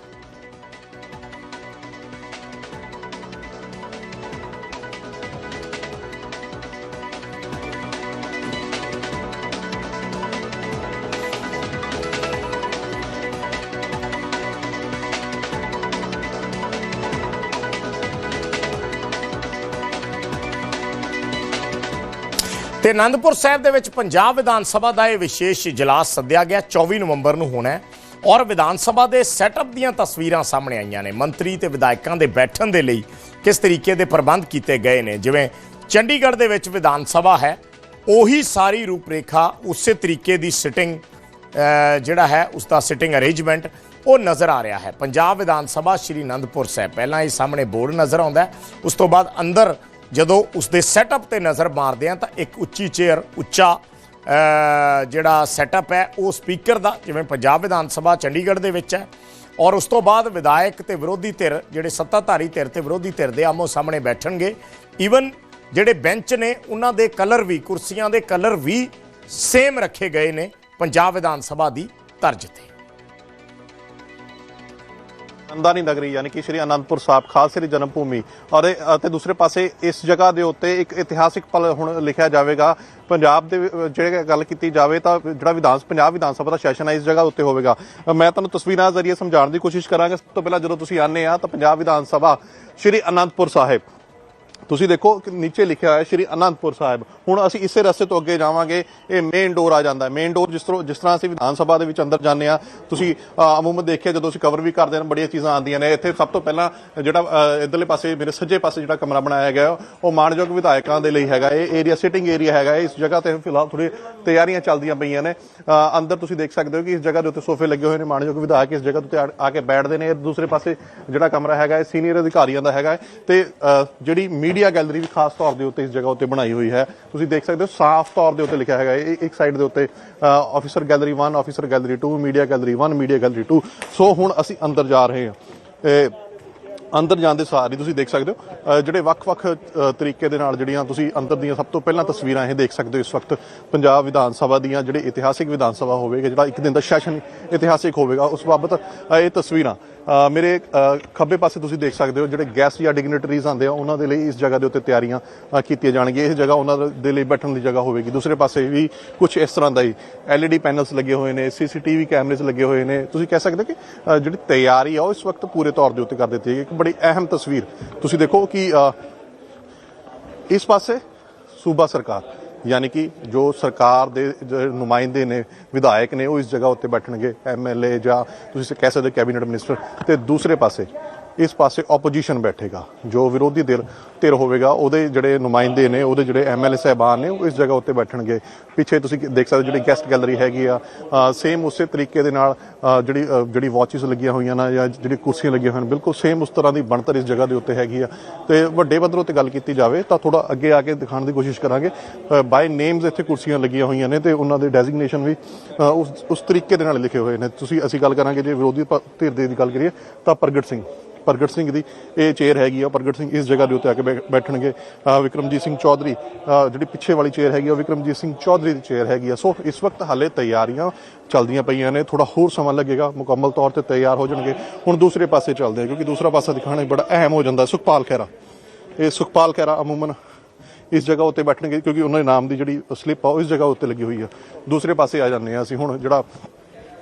ਤੇ ਆਨੰਦਪੁਰ ਸਾਹਿਬ ਦੇ ਵਿੱਚ ਪੰਜਾਬ ਵਿਧਾਨ ਸਭਾ ਦਾ ਇਹ ਵਿਸ਼ੇਸ਼ ਇਜਲਾਸ ਸੱਦਿਆ ਗਿਆ। 24 ਨਵੰਬਰ ਨੂੰ ਹੋਣਾ ਹੈ। ਔਰ ਵਿਧਾਨ ਸਭਾ ਦੇ ਸੈਟਅਪ ਦੀਆਂ ਤਸਵੀਰਾਂ ਸਾਹਮਣੇ ਆਈਆਂ ਨੇ। ਮੰਤਰੀ ਤੇ ਵਿਧਾਇਕਾਂ ਦੇ ਬੈਠਣ ਦੇ ਲਈ ਕਿਸ ਤਰੀਕੇ ਦੇ ਪ੍ਰਬੰਧ ਕੀਤੇ ਗਏ ਨੇ? ਜਿਵੇਂ ਚੰਡੀਗੜ੍ਹ ਦੇ ਵਿੱਚ ਵਿਧਾਨ ਸਭਾ ਹੈ, ਉਹੀ ਸਾਰੀ ਰੂਪਰੇਖਾ ਉਸੇ ਤਰੀਕੇ ਦੀ ਸਿਟਿੰਗ ਜਿਹੜਾ ਹੈ ਉਸ ਦਾ ਸਿਟਿੰਗ ਅਰੇਂਜਮੈਂਟ ਉਹ ਨਜ਼ਰ ਆ ਰਿਹਾ ਹੈ। ਪੰਜਾਬ ਵਿਧਾਨ ਸਭਾ ਸ਼੍ਰੀ ਅਨੰਦਪੁਰ ਸਾਹਿਬ। ਪਹਿਲਾਂ ਇਹ ਸਾਹਮਣੇ ਬੋਰਡ ਨਜ਼ਰ ਆਉਂਦਾ ਉਸ ਤੋਂ ਬਾਅਦ ਅੰਦਰ ਜਦੋਂ ਉਸ ਦੇ ਸੈਟਅਪ ਤੇ ਨਜ਼ਰ ਮਾਰਦੇ ਆ ਤਾਂ ਇੱਕ ਉੱਚੀ ਚੇਅਰ ਉੱਚਾ ਜਿਹੜਾ ਸੈਟਅਪ ਹੈ, ਉਹ ਸਪੀਕਰ ਦਾ, ਜਿਵੇਂ ਪੰਜਾਬ ਵਿਧਾਨ ਸਭਾ ਚੰਡੀਗੜ੍ਹ ਦੇ ਵਿੱਚ ਹੈ। ਔਰ ਉਸ ਤੋਂ ਬਾਅਦ ਵਿਧਾਇਕ ਤੇ ਵਿਰੋਧੀ ਧਿਰ, ਜਿਹੜੇ ਸੱਤਾਧਾਰੀ ਧਿਰ ਤੇ ਵਿਰੋਧੀ ਧਿਰ ਦੇ ਆਮੋ ਸਾਹਮਣੇ ਬੈਠਣਗੇ। ਈਵਨ ਜਿਹੜੇ ਬੈਂਚ ਨੇ, ਉਹਨਾਂ ਦੇ ਕਲਰ ਵੀ, ਕੁਰਸੀਆਂ ਦੇ ਕਲਰ ਵੀ ਸੇਮ ਰੱਖੇ ਗਏ ਨੇ ਪੰਜਾਬ ਵਿਧਾਨ ਸਭਾ ਦੀ ਤਰਜ਼ ਤੇ। ਅੰਦਾਨੀ ਨਗਰੀ, ਯਾਨੀ ਕਿ ਸ਼੍ਰੀ ਅਨੰਦਪੁਰ ਸਾਹਿਬ ਖਾਲਸੇ ਦੀ ਜਨਮ ਭੂਮੀ ਔਰ ਅਤੇ ਦੂਸਰੇ ਪਾਸੇ ਇਸ ਜਗ੍ਹਾ ਦੇ ਉੱਤੇ ਇੱਕ ਇਤਿਹਾਸਿਕ ਪਲ ਹੁਣ ਲਿਖਿਆ ਜਾਵੇਗਾ। ਪੰਜਾਬ ਦੇ ਜਿਹੜੇ ਗੱਲ ਕੀਤੀ ਜਾਵੇ ਤਾਂ ਜਿਹੜਾ ਵਿਧਾਨ, ਪੰਜਾਬ ਵਿਧਾਨ ਸਭਾ ਦਾ ਸੈਸ਼ਨ ਹੈ, ਇਸ ਜਗ੍ਹਾ ਉੱਤੇ ਹੋਵੇਗਾ। ਮੈਂ ਤੁਹਾਨੂੰ ਤਸਵੀਰਾਂ ਜ਼ਰੀਏ ਸਮਝਾਉਣ ਦੀ ਕੋਸ਼ਿਸ਼ ਕਰਾਂਗਾ। ਸਭ ਤੋਂ ਪਹਿਲਾਂ ਜਦੋਂ ਤੁਸੀਂ ਆਨੇ ਆ ਤਾਂ ਪੰਜਾਬ ਵਿਧਾਨ ਸਭਾ ਸ਼੍ਰੀ ਅਨੰਦਪੁਰ ਸਾਹਿਬ। ਤੁਸੀਂ ਦੇਖੋ ਕਿ ਨੀਚੇ ਲਿਖਿਆ ਹੋਇਆ ਸ਼੍ਰੀ ਅਨੰਦਪੁਰ ਸਾਹਿਬ। ਹੁਣ ਅਸੀਂ ਇਸੇ ਰਸਤੇ ਤੋਂ ਅੱਗੇ ਜਾਵਾਂਗੇ ਇਹ ਮੇਨ ਡੋਰ ਆ ਜਾਂਦਾ ਹੈ। ਮੇਨ ਡੋਰ ਜਿਸ ਤਰ੍ਹਾਂ ਜਿਸ ਤਰ੍ਹਾਂ ਅਸੀਂ ਵਿਧਾਨ ਸਭਾ ਦੇ ਵਿੱਚ ਅੰਦਰ ਜਾਂਦੇ ਆ ਤੁਸੀਂ ਅਮੂਮਨ ਦੇਖਿਆ ਜਦੋਂ ਅਸੀਂ ਕਵਰ ਵੀ ਕਰਦੇ ਹਾਂ ਬੜੀਆਂ ਚੀਜ਼ਾਂ ਆਉਂਦੀਆਂ ਨੇ। ਇੱਥੇ ਸਭ ਤੋਂ ਪਹਿਲਾਂ ਜਿਹੜਾ ਅ, ਇੱਧਰਲੇ ਪਾਸੇ ਮੇਰੇ ਸੱਜੇ ਪਾਸੇ ਜਿਹੜਾ ਕਮਰਾ ਬਣਾਇਆ ਗਿਆ ਉਹ ਮਾਣਯੋਗ ਵਿਧਾਇਕਾਂ ਦੇ ਲਈ ਹੈਗਾ। ਇਹ ਏਰੀਆ ਸਿਟਿੰਗ ਏਰੀਆ ਹੈਗਾ। ਇਸ ਜਗ੍ਹਾ ਤੇ ਫਿਲਹਾਲ ਥੋੜੀ ਤਿਆਰੀਆਂ ਚੱਲਦੀਆਂ ਪਈਆਂ ਨੇ। ਅੰਦਰ ਤੁਸੀਂ ਦੇਖ ਸਕਦੇ ਹੋ ਕਿ ਇਸ ਜਗ੍ਹਾ ਦੇ ਉੱਤੇ ਸੋਫੇ ਲੱਗੇ ਹੋਏ ਨੇ। ਮਾਣਯੋਗ ਵਿਧਾਇਕ ਇਸ ਜਗ੍ਹਾ ਦੇ ਉੱਤੇ ਆ- ਆ ਕੇ ਬੈਠਦੇ ਨੇ। ਦੂਸਰੇ ਪਾਸੇ ਜਿਹੜਾ ਕਮਰਾ ਹੈਗਾ ਇਹ ਸੀਨੀਅਰ ਅਧਿਕਾਰੀਆਂ ਦਾ ਹੈਗਾ ਹੈ। ਤੇ ਅ, ਜਿਹੜੀ ਮੀਡੀਆ ਗੈਲਰੀ ਵੀ ਖਾਸ ਤੌਰ ਦੇ ਉੱਤੇ ਇਸ ਜਗ੍ਹਾ ਉੱਤੇ ਬਣਾਈ ਹੋਈ ਹੈ। ਤੁਸੀਂ ਦੇਖ ਸਕਦੇ ਹੋ, ਸਾਫ਼ ਤੌਰ ਦੇ ਉੱਤੇ ਲਿਖਿਆ ਹੈਗਾ ਇਹ, ਇੱਕ ਸਾਈਡ ਦੇ ਉੱਤੇ officer gallery 1 officer gallery 2 media gallery 1 media gallery 2 so ਹੁਣ ਅਸੀਂ ਅੰਦਰ ਜਾ ਰਹੇ ਹਾਂ। ਅੰਦਰ ਜਾਂਦੇ ਸਾਰ ਹੀ ਤੁਸੀਂ ਦੇਖ ਸਕਦੇ ਹੋ ਜਿਹੜੇ ਵੱਖ-ਵੱਖ ਤਰੀਕੇ ਦੇ ਨਾਲ ਜਿਹੜੀਆਂ ਤੁਸੀਂ ਅੰਦਰ ਦੀਆਂ ਸਭ ਤੋਂ ਪਹਿਲਾਂ ਤਸਵੀਰਾਂ ਇਹ ਦੇਖ ਸਕਦੇ ਹੋ ਇਸ ਵਕਤ ਪੰਜਾਬ ਵਿਧਾਨ ਸਭਾ ਦੀਆਂ ਜਿਹੜੇ ਇਤਿਹਾਸਿਕ ਵਿਧਾਨ ਸਭਾ ਹੋਵੇਗਾ, ਜਿਹੜਾ ਇੱਕ ਦਿਨ ਦਾ ਸੈਸ਼ਨ ਇਤਿਹਾਸਿਕ ਹੋਵੇਗਾ, ਉਸ ਬਾਬਤ ਇਹ ਤਸਵੀਰਾਂ। ਮੇਰੇ ਖੱਬੇ ਪਾਸੇ ਤੁਸੀਂ ਦੇਖ ਸਕਦੇ ਹੋ ਜਿਹੜੇ ਗੈਸਟ ਜਾਂ ਡਿਗਨਿਟਰੀਜ਼ ਆਉਂਦੇ ਆ, ਉਹਨਾਂ ਦੇ ਲਈ ਇਸ ਜਗ੍ਹਾ ਦੇ ਉੱਤੇ ਤਿਆਰੀਆਂ ਕੀਤੀਆਂ ਜਾਣਗੀਆਂ। ਇਸ ਜਗ੍ਹਾ ਉਹਨਾਂ ਦੇ ਲਈ ਬੈਠਣ ਦੀ ਜਗ੍ਹਾ ਹੋਵੇਗੀ। ਦੂਸਰੇ ਪਾਸੇ ਵੀ ਕੁਝ ਇਸ ਤਰ੍ਹਾਂ ਦਾ ਹੀ ਐਲਈਡੀ ਪੈਨਲਸ ਲੱਗੇ ਹੋਏ ਨੇ ਸੀਸੀਟੀਵੀ ਕੈਮਰੇਜ਼ ਲੱਗੇ ਹੋਏ ਨੇ। ਤੁਸੀਂ ਕਹਿ ਸਕਦੇ ਕਿ ਜਿਹੜੀ ਤਿਆਰੀ ਆ, ਉਹ ਇਸ ਵਕਤ ਪੂਰੇ ਤੌਰ ਦੇ ਉੱਤੇ ਕਰ ਦਿੱਤੀ ਹੈ ਇੱਕ ਬੜੀ ਅਹਿਮ ਤਸਵੀਰ। ਤੁਸੀਂ ਦੇਖੋ ਕਿ ਇਸ ਪਾਸੇ ਸੂਬਾ ਸਰਕਾਰ ਯਾਨੀ ਕਿ ਜੋ ਸਰਕਾਰ ਦੇ ਨੁਮਾਇੰਦੇ ਨੇ, ਵਿਧਾਇਕ ਨੇ, ਉਹ ਇਸ ਜਗ੍ਹਾ ਉੱਤੇ ਬੈਠਣਗੇ ਐਮਐਲਏ ਜਾਂ ਤੁਸੀਂ ਕਹਿ ਸਕਦੇ ਕੈਬਨਿਟ ਮਿਨਿਸਟਰ ਤੇ ਦੂਸਰੇ ਪਾਸੇ। ਇਸ ਪਾਸੇ ਆਪੋਜੀਸ਼ਨ ਬੈਠੇਗਾ। ਜੋ ਵਿਰੋਧੀ ਧਿਰ ਧਿਰ ਹੋਵੇਗਾ, ਉਹਦੇ ਜਿਹੜੇ ਨੁਮਾਇੰਦੇ ਨੇ, ਉਹਦੇ ਜਿਹੜੇ ਐਮਐਲਏ ਸਹਿਬਾਨ ਨੇ, ਉਹ ਇਸ ਜਗ੍ਹਾ ਉੱਤੇ ਬੈਠਣਗੇ। ਪਿੱਛੇ ਤੁਸੀਂ ਦੇਖ ਸਕਦੇ ਹੋ ਜਿਹੜੀ ਗੈਸਟ ਗੈਲਰੀ ਹੈਗੀ ਆ। ਸੇਮ ਉਸੇ ਤਰੀਕੇ ਦੇ ਨਾਲ ਜਿਹੜੀ ਜਿਹੜੀ ਵਾਚਿਸ ਲੱਗੀਆਂ ਹੋਈਆਂ ਨਾ ਜਾਂ ਜਿਹੜੀ ਕੁਰਸੀਆਂ ਲੱਗੀਆਂ ਹੋਈਆਂ ਨੇ, ਬਿਲਕੁਲ ਸੇਮ ਉਸ ਤਰ੍ਹਾਂ ਦੀ ਬਣਤਰ ਇਸ ਜਗ੍ਹਾ ਦੇ ਉੱਤੇ ਹੈਗੀ ਆ। ਤੇ ਵੱਡੇ ਪੱਧਰ ਉੱਤੇ ਗੱਲ ਕੀਤੀ ਜਾਵੇ ਤਾਂ ਥੋੜਾ ਅੱਗੇ ਆ ਕੇ ਦਿਖਾਉਣ ਦੀ ਕੋਸ਼ਿਸ਼ ਕਰਾਂਗੇ। ਬਾਈ ਨੇਮਸ ਇੱਥੇ ਕੁਰਸੀਆਂ ਲੱਗੀਆਂ ਹੋਈਆਂ ਨੇ ਤੇ ਉਹਨਾਂ ਦੇ ਡੈਜ਼ਿਗਨੇਸ਼ਨ ਵੀ ਉਸ ਉਸ ਤਰੀਕੇ ਦੇ ਨਾਲ ਲਿਖੇ ਹੋਏ ਨੇ। ਤੁਸੀਂ, ਅਸੀਂ ਗੱਲ ਕਰਾਂਗੇ ਜੇ ਵਿਰੋਧੀ ਪ- ਧਿਰ ਦੇ ਦੀ ਗੱਲ ਕਰੀਏ ਤਾਂ ਪ੍ਰਗਟ ਸਿੰਘ। ਪ੍ਰਗਟ ਸਿੰਘ ਦੀ ਇਹ ਚੇਅਰ ਹੈਗੀ ਆ ਪ੍ਰਗਟ ਸਿੰਘ ਇਸ ਜਗ੍ਹਾ ਦੇ ਉੱਤੇ ਆ ਕੇ ਬੈ- ਬੈਠਣਗੇ। ਵਿਕਰਮਜੀਤ ਸਿੰਘ ਚੌਧਰੀ ਜਿਹੜੀ ਪਿੱਛੇ ਵਾਲੀ ਚੇਅਰ ਹੈਗੀ ਆ, ਉਹ ਵਿਕਰਮਜੀਤ ਸਿੰਘ ਚੌਧਰੀ ਦੀ ਚੇਅਰ ਹੈਗੀ ਆ। ਸੋ ਇਸ ਵਕਤ ਹਾਲੇ ਤਿਆਰੀਆਂ ਚੱਲਦੀਆਂ ਪਈਆਂ ਨੇ ਥੋੜਾ ਹੋਰ ਸਮਾਂ ਲੱਗੇਗਾ, ਮੁਕੰਮਲ ਤੌਰ ਤੇ ਤਿਆਰ ਹੋ ਜਾਣਗੇ। ਹੁਣ ਦੂਸਰੇ ਪਾਸੇ ਚੱਲਦੇ ਆ, ਕਿਉਂਕਿ ਦੂਸਰਾ ਪਾਸਾ ਦਿਖਾਣਾ ਬੜਾ ਅਹਿਮ ਹੋ ਜਾਂਦਾ, ਸੁਖਪਾਲ ਖਹਿਰਾ। ਇਹ ਸੁਖਪਾਲ ਖਹਿਰਾ ਅਮੂਮਨ ਇਸ ਜਗ੍ਹਾ ਉੱਤੇ ਬੈਠਣਗੇ, ਕਿਉਂਕਿ ਉਹਨਾਂ ਦੇ ਨਾਮ ਦੀ ਜਿਹੜੀ ਸਲਿੱਪ ਆ, ਉਹ ਇਸ ਜਗ੍ਹਾ ਉੱਤੇ ਲੱਗੀ ਹੋਈ ਆ। ਦੂਸਰੇ ਪਾਸੇ ਆ ਜਾਂਦੇ ਆ ਅਸੀਂ ਹੁਣ, ਜਿਹੜਾ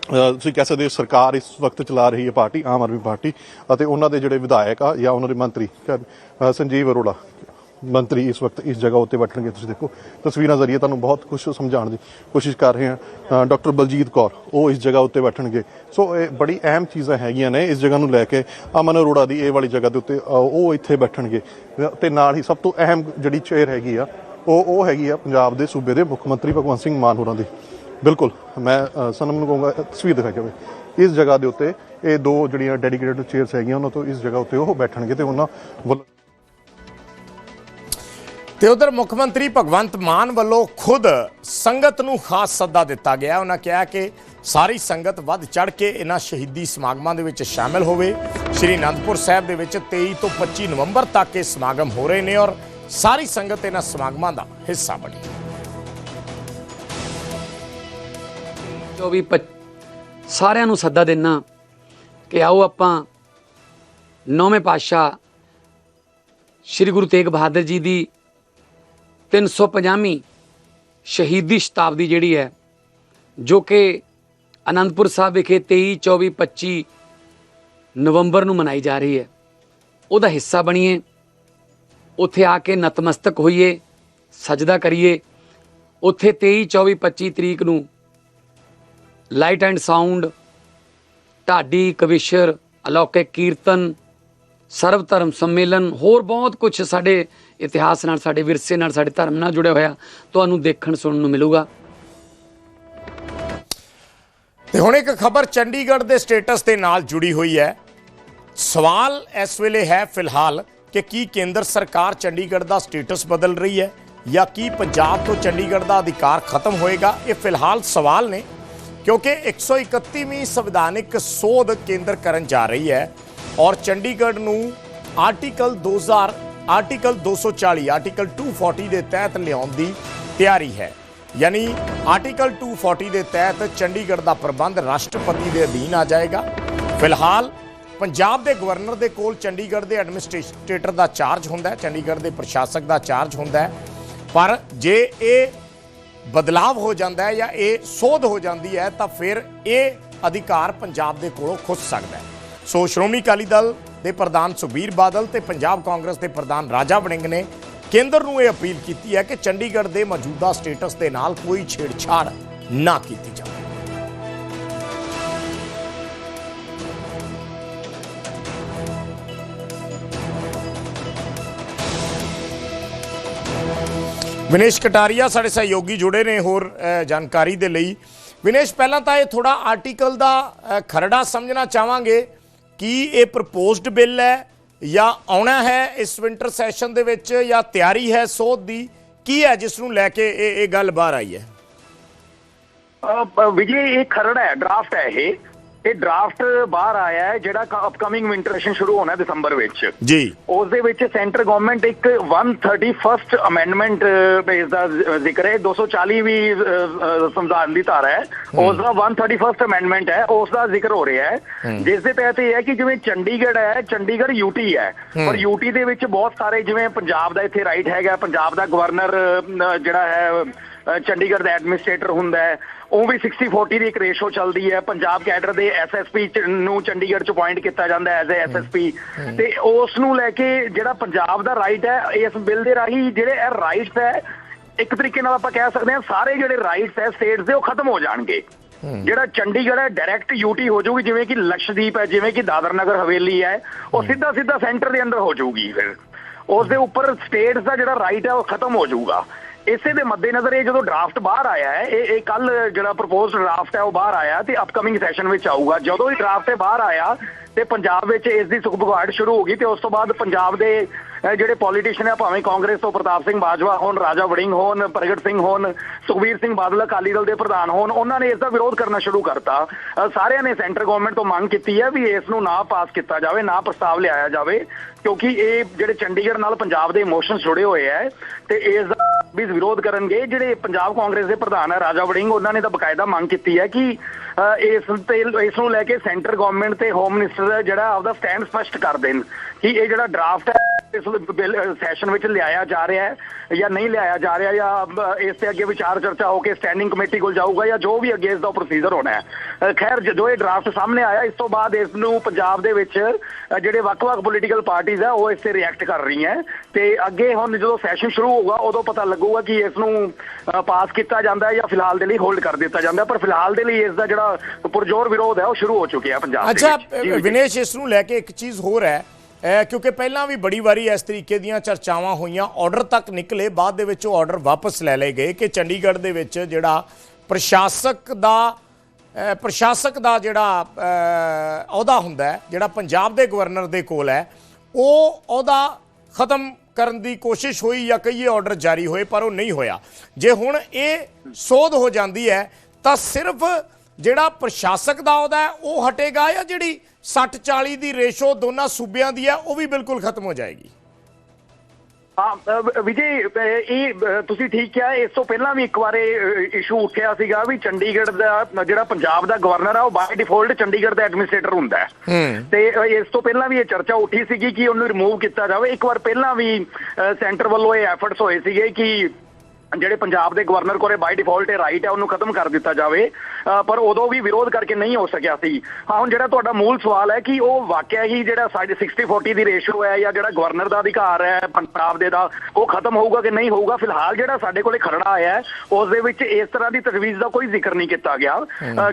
ਤੁਸੀਂ ਕਹਿ ਸਕਦੇ ਹੋ ਸਰਕਾਰ ਇਸ ਵਕਤ ਚਲਾ ਰਹੀ ਹੈ ਪਾਰਟੀ ਆਮ ਆਦਮੀ ਪਾਰਟੀ ਅਤੇ ਉਹਨਾਂ ਦੇ ਜਿਹੜੇ ਵਿਧਾਇਕ ਆ ਜਾਂ ਉਹਨਾਂ ਦੇ ਮੰਤਰੀ ਅ, ਸੰਜੀਵ ਅਰੋੜਾ ਮੰਤਰੀ ਇਸ ਵਕਤ ਇਸ ਜਗ੍ਹਾ ਉੱਤੇ ਬੈਠਣਗੇ। ਤੁਸੀਂ ਦੇਖੋ ਤਸਵੀਰਾਂ ਜ਼ਰੀਏ ਤੁਹਾਨੂੰ ਬਹੁਤ ਕੁਝ ਸਮਝਾਉਣ ਦੀ ਕੋਸ਼ਿਸ਼ ਕਰ ਰਹੇ ਹਾਂ। ਡਾਕਟਰ ਬਲਜੀਤ ਕੌਰ ਉਹ ਇਸ ਜਗ੍ਹਾ ਉੱਤੇ ਬੈਠਣਗੇ। ਸੋ ਇਹ ਬੜੀ ਅਹਿਮ ਚੀਜ਼ਾਂ ਹੈਗੀਆਂ ਨੇ ਇਸ ਜਗ੍ਹਾ ਨੂੰ ਲੈ ਕੇ। ਅਮਨ ਅਰੋੜਾ ਦੀ ਇਹ ਵਾਲੀ ਜਗ੍ਹਾ ਦੇ ਉੱਤੇ ਉਹ ਇੱਥੇ ਬੈਠਣਗੇ। ਤੇ ਨਾਲ ਹੀ ਸਭ ਤੋਂ ਅਹਿਮ ਜਿਹੜੀ ਚੇਅਰ ਹੈਗੀ ਆ ਉਹ ਉਹ ਹੈਗੀ ਆ ਪੰਜਾਬ ਦੇ ਸੂਬੇ ਦੇ ਮੁੱਖ ਮੰਤਰੀ ਭਗਵੰਤ ਸਿੰਘ ਮਾਨ ਹੋਰਾਂ ਦੀ। ਬਿਲਕੁਲ ਮੈਂ ਅ, ਸਨਮ ਨੂੰ ਕਹੂੰਗਾ ਅ, ਤਸਵੀਰ ਦਿਖਾ ਜਾਵੇ ਇਸ ਜਗ੍ਹਾ ਦੇ ਉੱਤੇ ਇਹ ਦੋ ਜਿਹੜੀਆਂ ਡੈਡੀਕੇਟਡ ਚੇਅਰਸ ਹੈਗੀਆਂ ਉਹਨਾਂ ਤੋਂ ਇਸ ਜਗ੍ਹਾ ਉੱਤੇ ਉਹ ਬੈਠਣਗੇ ਤੇ ਉਹਨਾਂ ਵੱਲੋਂ ਤੇ ਉਧਰ ਮੁੱਖ ਮੰਤਰੀ ਭਗਵੰਤ ਮਾਨ ਵੱਲੋਂ ਖੁਦ ਸੰਗਤ ਨੂੰ ਖਾਸ ਸੱਦਾ ਦਿੱਤਾ ਗਿਆ। ਉਹਨਾਂ ਕਿਹਾ ਕਿ ਸਾਰੀ ਸੰਗਤ ਵੱਧ ਚੜ ਕੇ ਇਹਨਾਂ ਸ਼ਹੀਦੀ ਸਮਾਗਮਾਂ ਦੇ ਵਿੱਚ ਸ਼ਾਮਿਲ ਹੋਵੇ। ਸ਼੍ਰੀ ਅਨੰਦਪੁਰ ਸਾਹਿਬ ਦੇ ਵਿੱਚ 23 ਤੋਂ 25 ਨਵੰਬਰ ਤੱਕ ਇਹ ਸਮਾਗਮ ਹੋ ਰਹੇ ਨੇ ਔਰ ਸਾਰੀ ਸੰਗਤ ਇਹਨਾਂ ਸਮਾਗਮਾਂ ਦਾ ਹਿੱਸਾ ਬਣੀ। 24 25 ਸਾਰਿਆਂ ਨੂੰ ਸੱਦਾ ਦੇਣਾ ਕਿ ਆਓ ਆਪਾਂ ਨੌਵੇਂ ਪਾਤਸ਼ਾਹ ਸ੍ਰੀ ਗੁਰੂ ਤੇਗ ਬਹਾਦਰ ਜੀ ਦੀ 350ਵੀਂ ਸ਼ਹੀਦੀ ਸ਼ਤਾਬਦੀ ਜਿਹੜੀ ਹੈ, ਜੋ ਕਿ ਅਨੰਦਪੁਰ ਸਾਹਿਬ ਵਿਖੇ 23 24 25 ਨਵੰਬਰ ਨੂੰ ਮਨਾਈ ਜਾ ਰਹੀ ਹੈ। ਉਹਦਾ ਹਿੱਸਾ ਬਣੀਏ, ਉੱਥੇ ਆ ਕੇ ਨਤਮਸਤਕ ਹੋਈਏ, ਸਜਦਾ ਕਰੀਏ, ਉੱਥੇ 23 24 25 ਤਰੀਕ ਨੂੰ ਲਾਈਟ ਐਂਡ ਸਾਊਂਡ, ਢਾਡੀ, ਕਵਿਸ਼ਰ, ਅਲੌਕਿਕ ਕੀਰਤਨ, ਸਰਵ ਧਰਮ ਸੰਮੇਲਨ, ਹੋਰ ਬਹੁਤ ਕੁਝ ਸਾਡੇ ਇਤਿਹਾਸ ਨਾਲ, ਸਾਡੇ ਵਿਰਸੇ ਨਾਲ, ਸਾਡੇ ਧਰਮ ਨਾਲ ਜੁੜਿਆ ਹੋਇਆ ਤੁਹਾਨੂੰ ਦੇਖਣ, ਸੁਣਨ ਨੂੰ ਮਿਲੂਗਾ। ਤੇ ਹੁਣ ਇੱਕ ਖਬਰ ਚੰਡੀਗੜ੍ਹ ਦੇ ਸਟੇਟਸ ਦੇ ਨਾਲ ਜੁੜੀ ਹੋਈ ਹੈ। ਸਵਾਲ ਇਸ ਵੇਲੇ ਹੈ ਫਿਲਹਾਲ ਕਿ ਕੀ ਕੇਂਦਰ ਸਰਕਾਰ ਚੰਡੀਗੜ੍ਹ ਦਾ ਸਟੇਟਸ ਬਦਲ ਰਹੀ ਹੈ ਜਾਂ ਕੀ ਪੰਜਾਬ ਤੋਂ ਚੰਡੀਗੜ੍ਹ ਦਾ ਅਧਿਕਾਰ ਖਤਮ ਹੋਏਗਾ? ਇਹ ਫਿਲਹਾਲ ਸਵਾਲ ਨੇ। ਕਿਉਂਕਿ 131ਵੀਂ ਸੰਵਿਧਾਨਿਕ ਸੋਧ ਕੇਂਦਰ ਕਰਨ ਜਾ ਰਹੀ ਹੈ ਔਰ ਚੰਡੀਗੜ੍ਹ ਨੂੰ ਆਰਟੀਕਲ 2000 ਆਰਟੀਕਲ 240 ਆਰਟੀਕਲ 240 ਦੇ ਤਹਿਤ ਲਿਆਉਣ ਦੀ ਤਿਆਰੀ ਹੈ। ਯਾਨੀ ਆਰਟੀਕਲ 240 ਦੇ ਤਹਿਤ ਚੰਡੀਗੜ੍ਹ ਦਾ ਪ੍ਰਬੰਧ ਰਾਸ਼ਟਰਪਤੀ ਦੇ ਅਧੀਨ ਆ ਜਾਏਗਾ। ਫਿਲਹਾਲ ਪੰਜਾਬ ਦੇ ਗਵਰਨਰ ਦੇ ਕੋਲ ਚੰਡੀਗੜ੍ਹ ਦੇ ਐਡਮਿਨਿਸਟ੍ਰੇਟਰ ਦਾ ਚਾਰਜ ਹੁੰਦਾ ਹੈ, ਚੰਡੀਗੜ੍ਹ ਦੇ ਪ੍ਰਸ਼ਾਸਕ ਦਾ ਚਾਰਜ ਹੁੰਦਾ ਹੈ। ਪਰ ਜੇ ਇਹ ਬਦਲਾਵ ਹੋ ਜਾਂਦਾ ਹੈ ਜਾਂ ਇਹ ਸੋਧ ਹੋ ਜਾਂਦੀ ਹੈ ਤਾਂ ਫਿਰ ਇਹ ਅਧਿਕਾਰ ਪੰਜਾਬ ਦੇ ਕੋਲੋਂ ਖੁੱਸ ਸਕਦਾ ਹੈ। ਸੋ ਸ਼੍ਰੋਮਣੀ ਅਕਾਲੀ ਦਲ ਦੇ ਪ੍ਰਧਾਨ ਸੁਖਬੀਰ ਬਾਦਲ ਤੇ ਪੰਜਾਬ ਕਾਂਗਰਸ ਦੇ ਪ੍ਰਧਾਨ ਰਾਜਾ ਵੜਿੰਗ ਨੇ ਕੇਂਦਰ ਨੂੰ ਇਹ ਅਪੀਲ ਕੀਤੀ ਹੈ ਕਿ ਚੰਡੀਗੜ੍ਹ ਦੇ ਮੌਜੂਦਾ ਸਟੇਟਸ ਦੇ ਨਾਲ ਕੋਈ ਛੇੜਛਾੜ ਨਾ ਕੀਤੀ ਜਾਵੇ। ਵਿਨੇਸ਼ ਕਟਾਰੀਆ ਸਾਡੇ ਸਹਿਯੋਗੀ ਜੁੜੇ ਨੇ ਹੋਰ ਜਾਣਕਾਰੀ ਦੇ ਲਈ। ਵਿਨੇਸ਼, ਪਹਿਲਾਂ ਤਾਂ ਇਹ ਥੋੜਾ ਆਰਟੀਕਲ ਦਾ ਖਰੜਾ ਸਮਝਣਾ ਚਾਹਾਂਗੇ ਕਿ ਇਹ ਪ੍ਰਪੋਜ਼ਡ ਬਿੱਲ ਹੈ ਜਾਂ ਆਉਣਾ ਹੈ ਇਸ ਵਿੰਟਰ ਸੈਸ਼ਨ ਦੇ ਵਿੱਚ ਜਾਂ ਤਿਆਰੀ ਹੈ ਸੋਧ ਦੀ? ਕੀ ਹੈ ਜਿਸ ਨੂੰ ਲੈ ਕੇ ਇਹ ਇਹ ਗੱਲ ਬਾਹਰ ਆਈ ਹੈ? ਅਹ ਵਿਜੇ, ਇਹ ਖਰੜਾ ਹੈ, ਡਰਾਫਟ ਹੈ ਇਹ। ਇਹ ਡਰਾਫਟ ਬਾਹਰ ਆਇਆ ਹੈ ਜਿਹੜਾ ਅਪਕਮਿੰਗ ਵਿੰਟਰ ਸੈਸ਼ਨ ਸ਼ੁਰੂ ਹੋਣਾ ਹੈ ਦਸੰਬਰ ਵਿੱਚ। ਜੀ। ਉਸ ਦੇ ਵਿੱਚ ਸੈਂਟਰ ਗਵਰਨਮੈਂਟ ਇੱਕ 131st ਅਮੈਂਡਮੈਂਟ ਬੇਸ ਦਾ ਜ਼ਿਕਰ ਹੈ। 240 ਵੀ ਸੰਵਿਧਾਨ ਦੀ ਧਾਰਾ ਹੈ। ਉਸ ਦਾ 131st ਅਮੈਂਡਮੈਂਟ ਹੈ। ਉਸ ਦਾ ਜ਼ਿਕਰ ਹੋ ਰਿਹਾ ਹੈ। ਜਿਸ ਦੇ ਤਹਿਤ ਇਹ ਹੈ ਕਿ ਜਿਵੇਂ ਚੰਡੀਗੜ੍ਹ ਹੈ ਚੰਡੀਗੜ੍ਹ ਯੂਟੀ ਹੈ। ਪਰ ਯੂਟੀ ਦੇ ਵਿੱਚ ਬਹੁਤ ਸਾਰੇ ਜਿਵੇਂ ਪੰਜਾਬ ਦਾ ਇੱਥੇ ਰਾਈਟ ਹੈਗਾ। ਪੰਜਾਬ ਦਾ ਗਵਰਨਰ ਜਿਹੜਾ ਹੈ ਚੰਡੀਗੜ੍ਹ ਦਾ ਐਡਮਿਨਿਸਟ੍ਰੇਟਰ ਹੁੰਦਾ ਹੈ। ਉਹ ਵੀ 60 40 ਦੀ ਇੱਕ ਰੇਸ਼ੋ ਚੱਲਦੀ ਹੈ। ਪੰਜਾਬ ਕੈਡਰ ਦੇ ਐਸਐਸਪੀ ਨੂੰ ਚੰਡੀਗੜ੍ਹ ਚ ਅਪਾਇੰਟ ਕੀਤਾ ਜਾਂਦਾ ਐਜ਼ ਅ ਐਸਐਸਪੀ ਤੇ ਉਸ ਨੂੰ ਲੈ ਕੇ ਜਿਹੜਾ ਪੰਜਾਬ ਦਾ ਰਾਈਟ ਹੈ ਇਸ ਬਿੱਲ ਦੇ ਰਾਹੀਂ ਜਿਹੜੇ ਇਹ ਰਾਈਟਸ ਹੈ ਇੱਕ ਤਰੀਕੇ ਨਾਲ ਆਪਾਂ ਕਹਿ ਸਕਦੇ ਹਾਂ ਸਾਰੇ ਜਿਹੜੇ ਰਾਈਟਸ ਹੈ ਸਟੇਟਸ ਦੇ ਉਹ ਖਤਮ ਹੋ ਜਾਣਗੇ। ਜਿਹੜਾ ਚੰਡੀਗੜ੍ਹ ਹੈ ਡਾਇਰੈਕਟ ਯੂਟੀ ਹੋ ਜਾਊਗੀ ਜਿਵੇਂ ਕਿ ਲਕਸ਼ਦੀਪ ਹੈ ਜਿਵੇਂ ਕਿ ਦਾਦਰ ਨਗਰ ਹਵੇਲੀ ਹੈ ਉਹ ਸਿੱਧਾ ਸਿੱਧਾ ਸੈਂਟਰ ਦੇ ਅੰਦਰ ਹੋ ਜਾਊਗੀ ਫਿਰ। ਉਸ ਦੇ ਉੱਪਰ ਸਟੇਟਸ ਦਾ ਜਿਹੜਾ ਰਾਈਟ ਹੈ ਉਹ ਖਤਮ ਹੋ ਜਾਊਗਾ। ਇਸੇ ਦੇ ਮੱਦੇਨਜ਼ਰ ਇਹ ਜਦੋਂ ਡਰਾਫਟ ਬਾਹਰ ਆਇਆ ਹੈ, ਇਹ ਇਹ ਕੱਲ ਜਿਹੜਾ ਪ੍ਰਪੋਜ਼ਡ ਡਰਾਫਟ ਹੈ ਉਹ ਬਾਹਰ ਆਇਆ ਤੇ ਅਪਕਮਿੰਗ ਸੈਸ਼ਨ ਵਿੱਚ ਆਊਗਾ। ਜਦੋਂ ਹੀ ਡਰਾਫਟ ਇਹ ਬਾਹਰ ਆਇਆ ਤੇ ਪੰਜਾਬ ਵਿੱਚ ਇਸ ਦੀ ਸੁਖਬਗਾਟ ਸ਼ੁਰੂ ਹੋ ਗਈ ਤੇ ਉਸ ਤੋਂ ਬਾਅਦ ਪੰਜਾਬ ਦੇ ਜਿਹੜੇ ਪੋਲੀਟੀਸ਼ੀਅਨ ਆ, ਭਾਵੇਂ ਕਾਂਗਰਸ ਤੋਂ ਪ੍ਰਤਾਪ ਸਿੰਘ ਬਾਜਵਾ ਹੋਣ, ਰਾਜਾ ਵੜਿੰਗ ਹੋਣ, ਪ੍ਰਗਟ ਸਿੰਘ ਹੋਣ, ਸੁਖਬੀਰ ਸਿੰਘ ਬਾਦਲ, ਅਕਾਲੀ ਦਲ ਦੇ ਪ੍ਰਧਾਨ ਹੋਣ, ਉਹਨਾਂ ਨੇ ਇਸ ਦਾ ਵਿਰੋਧ ਕਰਨਾ ਸ਼ੁਰੂ ਕਰਤਾ। ਸਾਰਿਆਂ ਨੇ ਸੈਂਟਰ ਗਵਰਨਮੈਂਟ ਤੋਂ ਮੰਗ ਕੀਤੀ ਹੈ ਵੀ ਇਸ ਨੂੰ ਨਾ ਪਾਸ ਕੀਤਾ ਜਾਵੇ, ਨਾ ਪ੍ਰਸਤਾਵ ਲਿਆਇਆ ਜਾਵੇ, ਕਿਉਂਕਿ ਇਹ ਜਿਹੜੇ ਚੰਡੀਗੜ੍ਹ ਨਾਲ ਪੰਜਾਬ ਦੇ ਇਮੋਸ਼ਨਸ ਜੁੜੇ ਹੋਏ ਹੈ ਤੇ ਇਸ ਦਾ ਵੀ ਵਿਰੋਧ ਕਰਨਗੇ। ਜਿਹੜੇ ਪੰਜਾਬ ਕਾਂਗਰਸ ਦੇ ਪ੍ਰਧਾਨ ਹੈ ਰਾਜਾ ਵੜਿੰਗ, ਉਹਨਾਂ ਨੇ ਤਾਂ ਬਕਾਇਦਾ ਮੰਗ ਕੀਤੀ ਹੈ ਕਿ ਇਸ ਤੇ, ਇਸ ਨੂੰ ਲੈ ਕੇ ਸੈਂਟਰ ਗਵਰਨਮੈਂਟ ਤੇ ਹੋਮ ਮਿਨਿਸਟਰ ਜਿਹੜਾ ਆਪਦਾ ਸਟੈਂਡ ਸਪਸ਼ਟ ਕਰ ਦੇਣ ਕਿ ਇਹ ਜਿਹੜਾ ਡਰਾਫਟ ਹੈ ਇਸ ਬਿੱਲ ਸੈਸ਼ਨ ਵਿੱਚ ਲਿਆਇਆ ਜਾ ਰਿਹਾ ਹੈ ਜਾਂ ਨਹੀਂ ਲਿਆਇਆ ਜਾ ਰਿਹਾ ਜਾਂ ਇਸ ਤੇ ਅੱਗੇ ਵਿਚਾਰ ਚਰਚਾ ਹੋ ਕੇ ਸਟੈਂਡਿੰਗ ਕਮੇਟੀ ਕੋਲ ਜਾਊਗਾ ਜਾਂ ਜੋ ਵੀ ਅੱਗੇ ਇਸ ਦਾ ਪ੍ਰੋਸੀਜਰ ਹੋਣਾ ਹੈ ਖੈਰ ਜਦੋਂ ਇਹ ਡਰਾਫਟ ਸਾਹਮਣੇ ਆਇਆ ਇਸ ਤੋਂ ਬਾਅਦ ਇਸ ਨੂੰ ਪੰਜਾਬ ਦੇ ਵਿੱਚ ਜਿਹੜੇ ਵੱਖ-ਵੱਖ ਪੋਲੀਟੀਕਲ ਪਾਰਟੀਆਂ ਆ ਉਹ ਇਸ ਤੇ ਰਿਐਕਟ ਕਰ ਰਹੀਆਂ ਤੇ ਅੱਗੇ ਹੁਣ ਜਦੋਂ ਸੈਸ਼ਨ ਸ਼ੁਰੂ ਹੋਊਗਾ ਉਦੋਂ ਪਤਾ ਲੱਗੂਗਾ ਕਿ ਇਸ ਨੂੰ ਪਾਸ ਕੀਤਾ ਜਾਂਦਾ ਹੈ ਜਾਂ ਫਿਲਹਾਲ ਦੇ ਲਈ ਹੋਲਡ ਕਰ ਦਿੱਤਾ ਜਾਂਦਾ। ਪਰ ਫਿਲਹਾਲ ਦੇ ਲਈ ਇਸ ਦਾ ਜਿਹੜਾ ਪੁਰਜੋਰ ਵਿਰੋਧ ਹੈ ਉਹ ਸ਼ੁਰੂ ਹੋ ਚੁੱਕਿਆ ਪੰਜਾਬ ਦੇ ਅੱਛਾ ਵਿੱਚ ਜੀ। ਵਿਨੇਸ਼ ਇਸ ਨੂੰ ਲੈ ਕੇ ਇੱਕ ਚੀਜ਼ ਹੋਰ ਹੈ ਕਿਉਂਕਿ ਪਹਿਲਾਂ ਵੀ ਬੜੀ ਵਾਰੀ ਇਸ ਤਰੀਕੇ ਦੀਆਂ ਚਰਚਾਵਾਂ ਹੋਈਆਂ। ਆਰਡਰ ਤੱਕ ਨਿਕਲੇ, ਬਾਅਦ ਦੇ ਵਿੱਚ ਉਹ ਆਰਡਰ ਵਾਪਸ ਲੈ ਲਏ ਗਏ ਕਿ ਚੰਡੀਗੜ੍ਹ ਦੇ ਵਿੱਚ ਜਿਹੜਾ ਪ੍ਰਸ਼ਾਸਕ ਦਾ ਪ੍ਰਸ਼ਾਸਕ ਦਾ ਜਿਹੜਾ ਅਹੁਦਾ ਹੁੰਦਾ ਜਿਹੜਾ ਪੰਜਾਬ ਦੇ ਗਵਰਨਰ ਦੇ ਕੋਲ ਹੈ, ਉਹ ਅਹੁਦਾ ਖਤਮ ਕਰਨ ਦੀ ਕੋਸ਼ਿਸ਼ ਹੋਈ ਜਾਂ ਕਈਏ ਆਰਡਰ ਜਾਰੀ ਹੋਏ, ਪਰ ਉਹ ਨਹੀਂ ਹੋਇਆ। ਜੇ ਹੁਣ ਇਹ ਸੋਧ ਹੋ ਜਾਂਦੀ ਹੈ, ਤਾਂ ਸਿਰਫ ਜਿਹੜਾ ਪ੍ਰਸ਼ਾਸਕ ਦਾ ਅਹੁਦਾ ਹੈ ਉਹ ਹਟੇਗਾ ਜਾਂ ਜਿਹੜੀ 60 40 ਦੀ ਰੇਸ਼ੋ ਦੋਨਾਂ ਸੂਬਿਆਂ ਦੀ ਹੈ ਉਹ ਵੀ ਬਿਲਕੁਲ ਖਤਮ ਹੋ ਜਾਏਗੀ? ਹਾਂ ਵਿਜੇ ਇਹ ਤੁਸੀਂ ਠੀਕ ਕਿਹਾ ਇਸ ਤੋਂ ਪਹਿਲਾਂ ਵੀ ਇੱਕ ਵਾਰੇ ਇਸ਼ੂ ਉੱਠਿਆ ਸੀਗਾ ਵੀ ਚੰਡੀਗੜ੍ਹ ਦਾ ਜਿਹੜਾ ਪੰਜਾਬ ਦਾ ਗਵਰਨਰ ਆ ਉਹ ਬਾਈ ਡਿਫਾਲਟ ਚੰਡੀਗੜ੍ਹ ਦਾ ਐਡਮਿਨਿਸਟ੍ਰੇਟਰ ਹੁੰਦਾ ਹੈ। ਤੇ ਇਸ ਤੋਂ ਪਹਿਲਾਂ ਵੀ ਇਹ ਚਰਚਾ ਉੱਠੀ ਸੀਗੀ ਕਿ ਉਹਨੂੰ ਰਿਮੂਵ ਕੀਤਾ ਜਾਵੇ। ਇੱਕ ਵਾਰ ਪਹਿਲਾਂ ਵੀ ਸੈਂਟਰ ਵੱਲੋਂ ਇਹ ਐਫਰਟਸ ਹੋਏ ਸੀਗੇ ਕਿ ਜਿਹੜੇ ਪੰਜਾਬ ਦੇ ਗਵਰਨਰ ਕੋਲੇ ਬਾਈ ਡਿਫਾਲਟ ਇਹ ਰਾਈਟ ਹੈ ਉਹਨੂੰ ਖਤਮ ਕਰ ਦਿੱਤਾ ਜਾਵੇ। ਪਰ ਉਦੋਂ ਵੀ ਵਿਰੋਧ ਕਰਕੇ ਨਹੀਂ ਹੋ ਸਕਿਆ ਸੀ। ਹਾਂ ਹੁਣ ਜਿਹੜਾ ਤੁਹਾਡਾ ਮੂਲ ਸਵਾਲ ਹੈ ਕਿ ਉਹ ਵਾਕਿਆ ਹੀ ਜਿਹੜਾ ਸਾਡੇ 60 40 ਦੀ ਰੇਸ਼ੋ ਹੈ ਜਾਂ ਜਿਹੜਾ ਗਵਰਨਰ ਦਾ ਅਧਿਕਾਰ ਹੈ ਪੰਜਾਬ ਦੇ ਦਾ ਉਹ ਖਤਮ ਹੋਊਗਾ ਕਿ ਨਹੀਂ ਹੋਊਗਾ? ਫਿਲਹਾਲ ਜਿਹੜਾ ਸਾਡੇ ਕੋਲੇ ਖਰੜਾ ਆਇਆ ਹੈ ਉਸ ਦੇ ਵਿੱਚ ਇਸ ਤਰ੍ਹਾਂ ਦੀ ਤਜਵੀਜ਼ ਦਾ ਕੋਈ ਜ਼ਿਕਰ ਨਹੀਂ ਕੀਤਾ ਗਿਆ।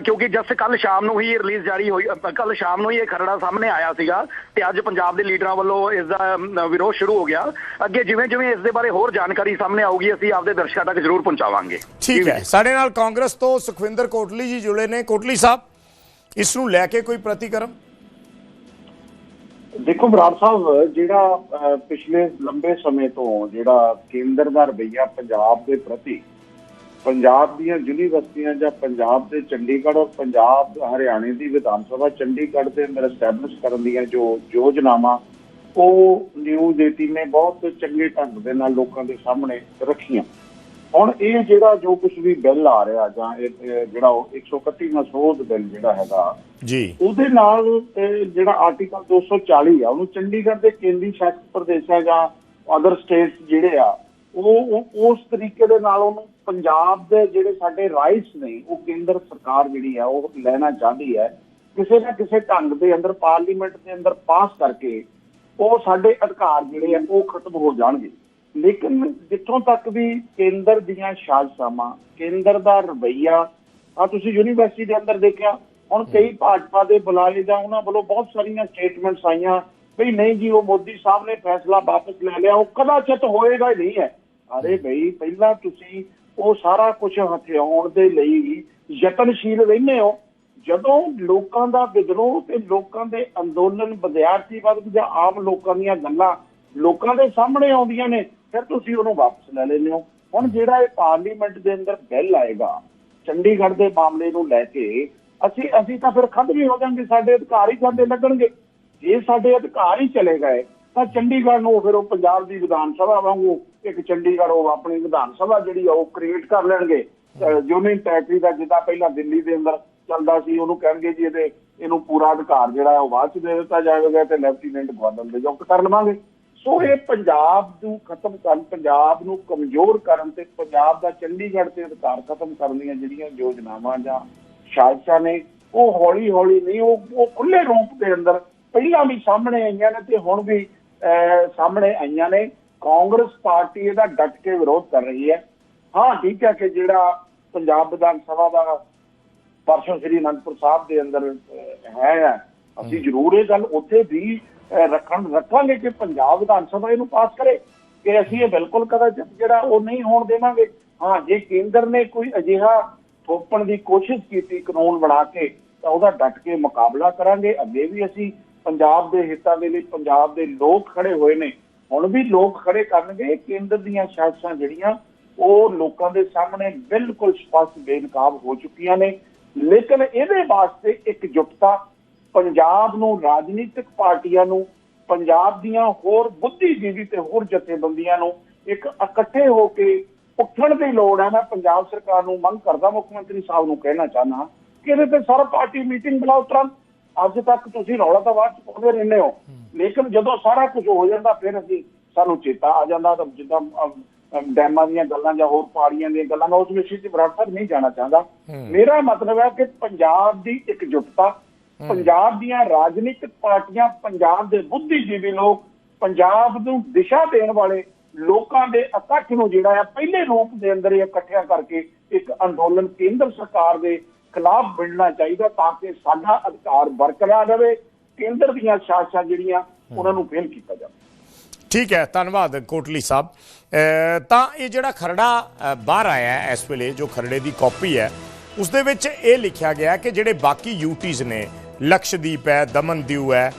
ਕਿਉਂਕਿ ਜਸਟ ਕੱਲ ਸ਼ਾਮ ਨੂੰ ਹੀ ਰਿਲੀਜ਼ ਜਾਰੀ ਹੋਈ ਕੱਲ ਸ਼ਾਮ ਨੂੰ ਹੀ ਇਹ ਖਰੜਾ ਸਾਹਮਣੇ ਆਇਆ ਸੀਗਾ ਤੇ ਅੱਜ ਪੰਜਾਬ ਦੇ ਲੀਡਰਾਂ ਵੱਲੋਂ ਇਸ ਦਾ ਵਿਰੋਧ ਸ਼ੁਰੂ ਹੋ ਗਿਆ। ਅੱਗੇ ਜਿਵੇਂ ਜਿਵੇਂ ਇਸ ਦੇ ਬਾਰੇ ਹੋਰ ਜਾਣਕਾਰੀ ਸਾਹਮਣੇ ਆਊਗੀ ਅਸੀਂ ਆਪਦੇ ਦਰਸ਼ਕਾਂ ਤੱਕ ਜ਼ਰੂਰ ਪਹੁੰਚਾਵਾਂਗੇ। ਠੀਕ ਹੈ। ਸਾਡੇ ਨਾਲ ਕਾਂਗਰਸ ਤੋਂ ਸੁਖਵਿੰਦਰ ਕੋਟਲੀ ਜੀ ਜੁੜੇ ਨੇ। ਕੋਟਲੀ ਸਾਹਿਬ ਇਸ ਨੂੰ ਲੈ ਕੇ ਕੋਈ ਪ੍ਰਤੀਕਰਮ? ਦੇਖੋ ਬਰਾੜ ਸਾਹਿਬ ਜਿਹੜਾ ਪਿਛਲੇ ਲੰਬੇ ਸਮੇਂ ਤੋਂ ਜਿਹੜਾ ਕੇਂਦਰ ਦਾ ਰਵੱਈਆ ਪੰਜਾਬ ਦੇ ਪ੍ਰਤੀ ਪੰਜਾਬ ਦੀਆਂ ਯੂਨੀਵਰਸਿਟੀਆਂ ਜਾਂ ਪੰਜਾਬ ਦੇ ਚੰਡੀਗੜ੍ਹ ਔਰ ਪੰਜਾਬ ਹਰਿਆਣੇ ਦੀ ਵਿਧਾਨ ਸਭਾ ਚੰਡੀਗੜ੍ਹ ਦੇ ਅੰਦਰ ਐਸਟੈਬਲਿਸ਼ ਕਰਨ ਦੀਆਂ ਜੋ ਯੋਜਨਾਵਾਂ ਉਹ ਨਿਊਜ਼ 18 ਨੇ ਬਹੁਤ ਚੰਗੇ ਢੰਗ ਦੇ ਨਾਲ ਲੋਕਾਂ ਦੇ ਸਾਹਮਣੇ ਰੱਖੀਆਂ। ਹੁਣ ਇਹ ਜਿਹੜਾ ਜੋ ਕੁਝ ਵੀ ਬਿੱਲ ਆ ਰਿਹਾ ਜਾਂ ਇਹ ਜਿਹੜਾ ਉਹ 131ਵਾਂ ਸੋਧ ਬਿੱਲ ਜਿਹੜਾ ਹੈਗਾ ਜੀ। ਉਹਦੇ ਨਾਲ ਜਿਹੜਾ ਆਰਟੀਕਲ 240 ਆ ਉਹਨੂੰ ਚੰਡੀਗੜ੍ਹ ਦੇ ਕੇਂਦਰੀ ਸ਼ਾਸਿਤ ਪ੍ਰਦੇਸ਼ਾਂ ਜਾਂ ਅਦਰ ਸਟੇਟਸ ਜਿਹੜੇ ਆ ਉਹ- ਉਸ ਤਰੀਕੇ ਦੇ ਨਾਲ ਉਹਨੂੰ ਪੰਜਾਬ ਦੇ ਜਿਹੜੇ ਸਾਡੇ ਰਾਈਟਸ ਨੇ ਉਹ ਕੇਂਦਰ ਸਰਕਾਰ ਜਿਹੜੀ ਆ ਉਹ ਲੈਣਾ ਚਾਹਦੀ ਹੈ। ਕਿਸੇ ਨਾ ਕਿਸੇ ਢੰਗ ਦੇ ਅੰਦਰ ਪਾਰਲੀਮੈਂਟ ਦੇ ਅੰਦਰ ਪਾਸ ਕਰਕੇ ਉਹ ਸਾਡੇ ਅਧਿਕਾਰ ਜਿਹੜੇ ਆ ਉਹ ਖਤਮ ਹੋ ਜਾਣਗੇ। ਲੇਕਿਨ ਜਿੱਥੋਂ ਤੱਕ ਵੀ ਕੇਂਦਰ ਦੀਆਂ ਸਾਜ਼ਿਸ਼ਾਂ ਕੇਂਦਰ ਦਾ ਰਵੱਈਆ ਆ ਤੁਸੀਂ ਯੂਨੀਵਰਸਿਟੀ ਦੇ ਅੰਦਰ ਦੇਖਿਆ ਹੁਣ ਕਈ ਭਾਜਪਾ ਦੇ ਬੁਲਾਰੇ ਜਾਂ ਉਹਨਾਂ ਵੱਲੋਂ ਬਹੁਤ ਸਾਰੀਆਂ ਸਟੇਟਮੈਂਟਸ ਆਈਆਂ ਵੀ ਨਹੀਂ ਜੀ ਉਹ ਮੋਦੀ ਸਾਹਿਬ ਨੇ ਫੈਸਲਾ ਵਾਪਸ ਲੈ ਲਿਆ ਉਹ ਕਦਾਚਿਤ ਹੋਏਗਾ ਹੀ ਨਹੀਂ ਹੈ। ਅਰੇ ਬਈ ਪਹਿਲਾਂ ਤੁਸੀਂ ਉਹ ਸਾਰਾ ਕੁਝ ਹਥਿਆਉਣ ਦੇ ਲਈ ਯਤਨਸ਼ੀਲ ਰਹਿੰਦੇ ਹੋ। ਜਦੋਂ ਲੋਕਾਂ ਦਾ ਵਿਦਰੋਹ ਤੇ ਲੋਕਾਂ ਦੇ ਅੰਦੋਲਨ ਵਿਦਿਆਰਥੀ ਵਰਗ ਜਾਂ ਆਮ ਲੋਕਾਂ ਦੀਆਂ ਗੱਲਾਂ ਲੋਕਾਂ ਦੇ ਸਾਹਮਣੇ ਆਉਂਦੀਆਂ ਨੇ ਫਿਰ ਤੁਸੀਂ ਉਹਨੂੰ ਵਾਪਸ ਲੈ ਲੈਂਦੇ ਹੋ। ਹੁਣ ਜਿਹੜਾ ਇਹ ਪਾਰਲੀਮੈਂਟ ਦੇ ਅੰਦਰ ਬਿੱਲ ਆਏਗਾ, ਚੰਡੀਗੜ੍ਹ ਦੇ ਮਾਮਲੇ ਨੂੰ ਲੈ ਕੇ, ਅਸੀਂ ਅਸੀਂ ਤਾਂ ਫਿਰ ਖੰਡ ਵੀ ਹੋ ਜਾਾਂਗੇ ਸਾਡੇ ਅਧਿਕਾਰ ਹੀ ਸਾਡੇ ਲੱਗਣਗੇ। ਜੇ ਸਾਡੇ ਅਧਿਕਾਰ ਹੀ ਚਲੇ ਗਏ, ਤਾਂ ਚੰਡੀਗੜ੍ਹ ਨੂੰ ਫਿਰ ਉਹ ਪੰਜਾਬ ਦੀ ਵਿਧਾਨ ਸਭਾ ਵਾਂਗੂ, ਇੱਕ ਚੰਡੀਗੜ੍ਹ ਉਹ ਆਪਣੀ ਵਿਧਾਨ ਸਭਾ ਜਿਹੜੀ ਆ, ਉਹ ਕ੍ਰੀਏਟ ਕਰ ਲੈਣਗੇ। ਯੂਨੀਅਨ ਟੈਰੀਟਰੀ ਦਾ ਜਿੱਦਾਂ ਪਹਿਲਾਂ ਦਿੱਲੀ ਦੇ ਅੰਦਰ ਚੱਲਦਾ ਸੀ, ਉਹਨੂੰ ਕਹਿਣਗੇ ਜੀ ਇਹਦੇ, ਇਹਨੂੰ ਪੂਰਾ ਅਧਿਕਾਰ ਜਿਹੜਾ ਉਹ ਬਾਅਦ ਚ ਦੇ ਦਿੱਤਾ ਜਾਵੇਗਾ ਤੇ ਲੈਫਟੀਨੈਂਟ ਗਵਰਨਰ ਦੇ ਨਿਯੁਕਤ ਕਰ ਲਵਾਂਗੇ। ਸੋ ਇਹ ਪੰਜਾਬ ਨੂੰ ਖਤਮ ਕਰਨ ਪੰਜਾਬ ਨੂੰ ਕਮਜ਼ੋਰ ਕਰਨ ਤੇ ਪੰਜਾਬ ਦਾ ਚੰਡੀਗੜ੍ਹ ਤੇ ਅਧਿਕਾਰ ਖਤਮ ਕਰਨ ਦੀਆਂ ਜਿਹੜੀਆਂ ਯੋਜਨਾਵਾਂ ਜਾਂ ਸਾਜ਼ਿਸ਼ਾਂ ਨੇ ਉਹ ਹੌਲੀ ਹੌਲੀ ਨਹੀਂ ਉਹ ਉਹ ਖੁੱਲੇ ਰੂਪ ਦੇ ਅੰਦਰ ਪਹਿਲਾਂ ਵੀ ਸਾਹਮਣੇ ਆਈਆਂ ਨੇ ਤੇ ਹੁਣ ਵੀ ਸਾਹਮਣੇ ਆਈਆਂ ਨੇ। ਕਾਂਗਰਸ ਪਾਰਟੀ ਇਹਦਾ ਡਟ ਕੇ ਵਿਰੋਧ ਕਰ ਰਹੀ ਹੈ। ਹਾਂ ਠੀਕ ਹੈ ਕਿ ਜਿਹੜਾ ਪੰਜਾਬ ਵਿਧਾਨ ਸਭਾ ਦਾ ਪਰਸੋਂ ਸ੍ਰੀ ਅਨੰਦਪੁਰ ਸਾਹਿਬ ਦੇ ਅੰਦਰ ਹੈ ਅਸੀਂ ਜ਼ਰੂਰ ਇਹ ਗੱਲ ਉੱਥੇ ਵੀ ਰੱਖਣ ਰੱਖਾਂਗੇ ਕਿ ਪੰਜਾਬ ਵਿਧਾਨ ਸਭਾ ਇਹਨੂੰ ਪਾਸ ਕਰੇ ਕਿ ਅਸੀਂ ਇਹ ਬਿਲਕੁਲ ਕਦਾ ਜਿਹੜਾ ਉਹ ਨਹੀਂ ਹੋਣ ਦੇਵਾਂਗੇ। ਹਾਂ, ਜੇ ਕੇਂਦਰ ਨੇ ਕੋਈ ਅਜਿਹਾ ਥੋਪਣ ਦੀ ਕੋਸ਼ਿਸ਼ ਕੀਤੀ ਕਾਨੂੰਨ ਬਣਾ ਕੇ, ਤਾਂ ਉਹਦਾ ਡਟ ਕੇ ਮੁਕਾਬਲਾ ਕਰਾਂਗੇ। ਅੱਗੇ ਵੀ ਅਸੀਂ ਪੰਜਾਬ ਦੇ ਹਿੱਤਾਂ ਦੇ ਲਈ ਪੰਜਾਬ ਦੇ ਲੋਕ ਖੜੇ ਹੋਏ ਨੇ। ਹੁਣ ਵੀ ਲੋਕ ਖੜੇ ਕਰਨਗੇ ਕੇਂਦਰ ਦੀਆਂ ਸਾਜ਼ਿਸ਼ਾਂ ਜਿਹੜੀਆਂ, ਉਹ ਲੋਕਾਂ ਦੇ ਸਾਹਮਣੇ ਬਿਲਕੁਲ ਸਪਸ਼ਟ ਬੇਨਕਾਬ ਹੋ ਚੁੱਕੀਆਂ ਨੇ। ਲੇਕਿਨ ਇਹਦੇ ਵਾਸਤੇ ਇੱਕ ਜੁਟਤਾ ਪੰਜਾਬ ਨੂੰ ਰਾਜਨੀਤਿਕ ਪਾਰਟੀਆਂ ਨੂੰ ਪੰਜਾਬ ਦੀਆਂ ਹੋਰ ਬੁੱਧੀਜੀਵੀ ਤੇ ਹੋਰ ਜਥੇਬੰਦੀਆਂ ਨੂੰ ਇੱਕ ਇਕੱਠੇ ਹੋ ਕੇ ਉੱਠਣ ਦੀ ਲੋੜ ਹੈ। ਮੈਂ ਪੰਜਾਬ ਸਰਕਾਰ ਨੂੰ ਮੰਗ ਕਰਦਾ ਮੁੱਖ ਮੰਤਰੀ ਸਾਹਿਬ ਨੂੰ ਕਹਿਣਾ ਚਾਹਨਾ ਕਿ ਇਹਦੇ ਤੇ ਸਰਵ ਪਾਰਟੀ ਮੀਟਿੰਗ ਬੁਲਾਓ ਤੁਰੰਤ। ਅੱਜ ਤੱਕ ਤੁਸੀਂ ਰੌਲਾ ਤਾਂ ਬਾਅਦ ਚ ਪਾਉਂਦੇ ਰਹਿੰਦੇ ਹੋ। ਲੇਕਿਨ ਜਦੋਂ ਸਾਰਾ ਕੁਝ ਹੋ ਜਾਂਦਾ ਫਿਰ ਅਸੀਂ ਸਾਨੂੰ ਚੇਤਾ ਆ ਜਾਂਦਾ ਤਾਂ ਜਿੱਦਾਂ ਡੈਮਾਂ ਦੀਆਂ ਗੱਲਾਂ ਜਾਂ ਹੋਰ ਪਾੜੀਆਂ ਦੀਆਂ ਗੱਲਾਂ ਉਸ ਵਿਸ਼ੇ 'ਚ ਬਰਾੜ ਸਾਹਿਬ ਨਹੀਂ ਜਾਣਾ ਚਾਹੁੰਦਾ। ਮੇਰਾ ਮਤਲਬ ਹੈ ਕਿ ਪੰਜਾਬ ਦੀ ਇਕਜੁੱਟਤਾ ਪੰਜਾਬ ਦੀਆਂ ਰਾਜਨੀਤਿਕ ਪਾਰਟੀਆਂ ਪੰਜਾਬ ਦੇ ਬੁੱਧੀਜੀਵੀ ਲੋਕ ਪੰਜਾਬ ਨੂੰ ਦਿਸ਼ਾ ਦੇਣ ਵਾਲੇ ਲੋਕਾਂ ਦੇ ਇਕੱਠ ਨੂੰ ਜਿਹੜਾ ਹੈ ਪਹਿਲੇ ਰੂਪ ਦੇ ਅੰਦਰ ਇਕੱਠਿਆਂ ਕਰਕੇ ਇੱਕ ਅੰਦੋਲਨ ਕੇਂਦਰ ਸਰਕਾਰ ਦੇ ਖਿਲਾਫ ਮਿਲਣਾ ਚਾਹੀਦਾ ਤਾਂ ਕਿ ਸਾਡਾ ਅਧਿਕਾਰ ਬਰਕਰਾਰ ਰਹੇ ਕੇਂਦਰ ਦੀਆਂ ਸ਼ਾਸਨਾਂ ਜਿਹੜੀਆਂ ਉਹਨਾਂ ਨੂੰ ਫੇਲ ਕੀਤਾ ਜਾਵੇ। ਠੀਕ ਹੈ ਧੰਨਵਾਦ ਕੋਟਲੀ ਸਾਹਿਬ। ਤਾਂ ਇਹ ਜਿਹੜਾ ਖਰੜਾ ਬਾਹਰ ਆਇਆ ਹੈ ਇਸ ਵੇਲੇ ਜੋ ਖਰੜੇ ਦੀ ਕਾਪੀ ਹੈ ਉਸ ਦੇ ਵਿੱਚ ਇਹ ਲਿਖਿਆ ਗਿਆ ਕਿ ਜਿਹੜੇ ਬਾਕੀ ਯੂਟੀਜ਼ ਨੇ ਲਕਸ਼ਦੀਪ ਹੈ, ਦਮਨ ਦਮਨਦੀਵ ਹੈ,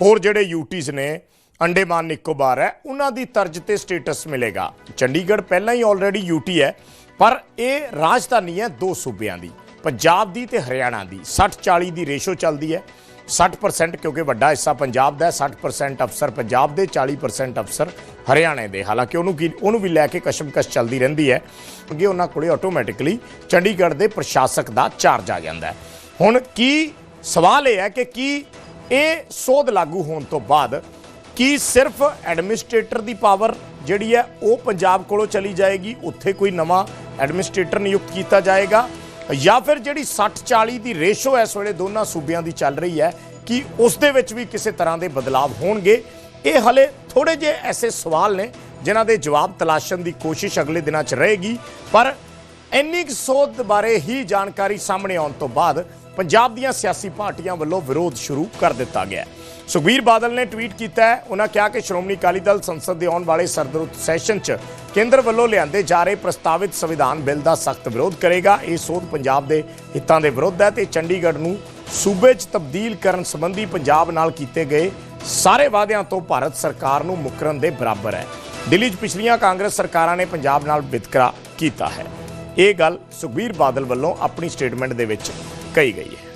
ਹੋਰ ਜਿਹੜੇ ਯੂਟੀਜ਼ ਨੇ, ਅੰਡੇਮਾਨ ਨਿਕੋਬਾਰ ਹੈ, ਉਹਨਾਂ ਦੀ ਤਰਜ਼ ਤੇ ਸਟੇਟਸ ਮਿਲੇਗਾ। ਚੰਡੀਗੜ੍ਹ ਪਹਿਲਾਂ ਹੀ ਆਲਰੇਡੀ ਯੂਟੀ ਹੈ, ਪਰ ਇਹ ਰਾਜਧਾਨੀ ਹੈ ਦੋ ਸੂਬਿਆਂ ਦੀ, ਪੰਜਾਬ ਦੀ ਤੇ ਹਰਿਆਣਾ ਦੀ। 60 40 ਦੀ ਰੇਸ਼ੋ ਚੱਲਦੀ ਹੈ 60% ਕਿਉਂਕਿ ਵੱਡਾ ਹਿੱਸਾ ਪੰਜਾਬ ਦਾ ਹੈ 60% ਅਫਸਰ ਪੰਜਾਬ ਦੇ 40% ਅਫਸਰ ਹਰਿਆਣੇ ਦੇ। ਹਾਲਾਂਕਿ ਉਹਨੂੰ ਕੀ, ਉਹਨੂੰ ਵੀ ਲੈ ਕੇ ਕਸ਼ਮਕਸ਼ ਚੱਲਦੀ ਰਹਿੰਦੀ ਹੈ ਅੱਗੇ ਉਹਨਾਂ ਕੋਲੇ ਆਟੋਮੈਟਿਕਲੀ ਚੰਡੀਗੜ੍ਹ ਦੇ ਪ੍ਰਸ਼ਾਸਕ ਦਾ ਚਾਰਜ ਆ ਜਾਂਦਾ ਹੈ। ਹੁਣ ਕੀ ਸਵਾਲ ਇਹ ਹੈ ਕਿ ਕੀ ਇਹ ਸੋਧ ਲਾਗੂ ਹੋਣ ਤੋਂ ਬਾਅਦ ਕੀ ਸਿਰਫ ਐਡਮਿਨਿਸਟ੍ਰੇਟਰ ਦੀ ਪਾਵਰ ਜਿਹੜੀ ਹੈ ਉਹ ਪੰਜਾਬ ਕੋਲੋਂ ਚਲੀ ਜਾਏਗੀ, ਉੱਥੇ ਕੋਈ ਨਵਾਂ ਐਡਮਿਨਿਸਟ੍ਰੇਟਰ ਨਿਯੁਕਤ ਕੀਤਾ ਜਾਏਗਾ ਜਾਂ ਫਿਰ ਜਿਹੜੀ 60 40 ਦੀ ਰੇਸ਼ੋ ਇਸ ਵੇਲੇ ਦੋਨਾਂ ਸੂਬਿਆਂ ਦੀ ਚੱਲ ਰਹੀ ਹੈ, ਕਿ ਉਸ ਦੇ ਵਿੱਚ ਵੀ ਕਿਸੇ ਤਰ੍ਹਾਂ ਦੇ ਬਦਲਾਵ ਹੋਣਗੇ? ਇਹ ਹਲੇ ਥੋੜੇ ਜਿਹੇ ਐਸੇ ਸਵਾਲ ਨੇ ਜਿਨ੍ਹਾਂ ਦੇ ਜਵਾਬ ਤਲਾਸ਼ਣ ਦੀ ਕੋਸ਼ਿਸ਼ ਅਗਲੇ ਦਿਨਾਂ 'ਚ ਰਹੇਗੀ, ਪਰ ਇੰਨੀ ਕੁ ਸੋਧ ਬਾਰੇ ਹੀ ਜਾਣਕਾਰੀ ਸਾਹਮਣੇ ਆਉਣ ਤੋਂ ਬਾਅਦ ਪੰਜਾਬ ਦੀਆਂ ਸਿਆਸੀ ਪਾਰਟੀਆਂ ਵੱਲੋਂ ਵਿਰੋਧ ਸ਼ੁਰੂ ਕਰ ਦਿੱਤਾ ਗਿਆ ਸੁਖਬੀਰ ਬਾਦਲ ਨੇ ਟਵੀਟ ਕੀਤਾ ਹੈ, ਉਹਨਾਂ ਕਿਹਾ ਕਿ ਸ਼੍ਰੋਮਣੀ ਅਕਾਲੀ ਦਲ ਸੰਸਦ ਦੇ ਆਉਣ ਵਾਲੇ ਸਰਦਰੁੱਤ ਸੈਸ਼ਨ 'ਚ ਕੇਂਦਰ ਵੱਲੋਂ ਲਿਆਂਦੇ ਜਾ ਰਹੇ ਪ੍ਰਸਤਾਵਿਤ ਸੰਵਿਧਾਨ ਬਿੱਲ ਦਾ ਸਖਤ ਵਿਰੋਧ ਕਰੇਗਾ। ਇਹ ਸੋਧ ਪੰਜਾਬ ਦੇ ਹਿੱਤਾਂ ਦੇ ਵਿਰੁੱਧ ਹੈ ਤੇ ਚੰਡੀਗੜ੍ਹ ਨੂੰ ਸੂਬੇ 'ਚ ਤਬਦੀਲ ਕਰਨ ਸੰਬੰਧੀ ਪੰਜਾਬ ਨਾਲ ਕੀਤੇ ਗਏ ਸਾਰੇ ਵਾਅਦਿਆਂ ਤੋਂ ਭਾਰਤ ਸਰਕਾਰ ਨੂੰ ਮੁਕਰਨ ਦੇ ਬਰਾਬਰ ਹੈ। ਦਿੱਲੀ 'ਚ ਪਿਛਲੀਆਂ ਕਾਂਗਰਸ ਸਰਕਾਰਾਂ ਨੇ ਪੰਜਾਬ ਨਾਲ ਵਿਤਕਰਾ ਕੀਤਾ ਹੈ। ਇਹ ਗੱਲ ਸੁਖਬੀਰ ਬਾਦਲ ਵੱਲੋਂ ਆਪਣੀ ਸਟੇਟਮੈਂਟ ਦੇ ਵਿੱਚ ਕਹੀ ਗਈ ਹੈ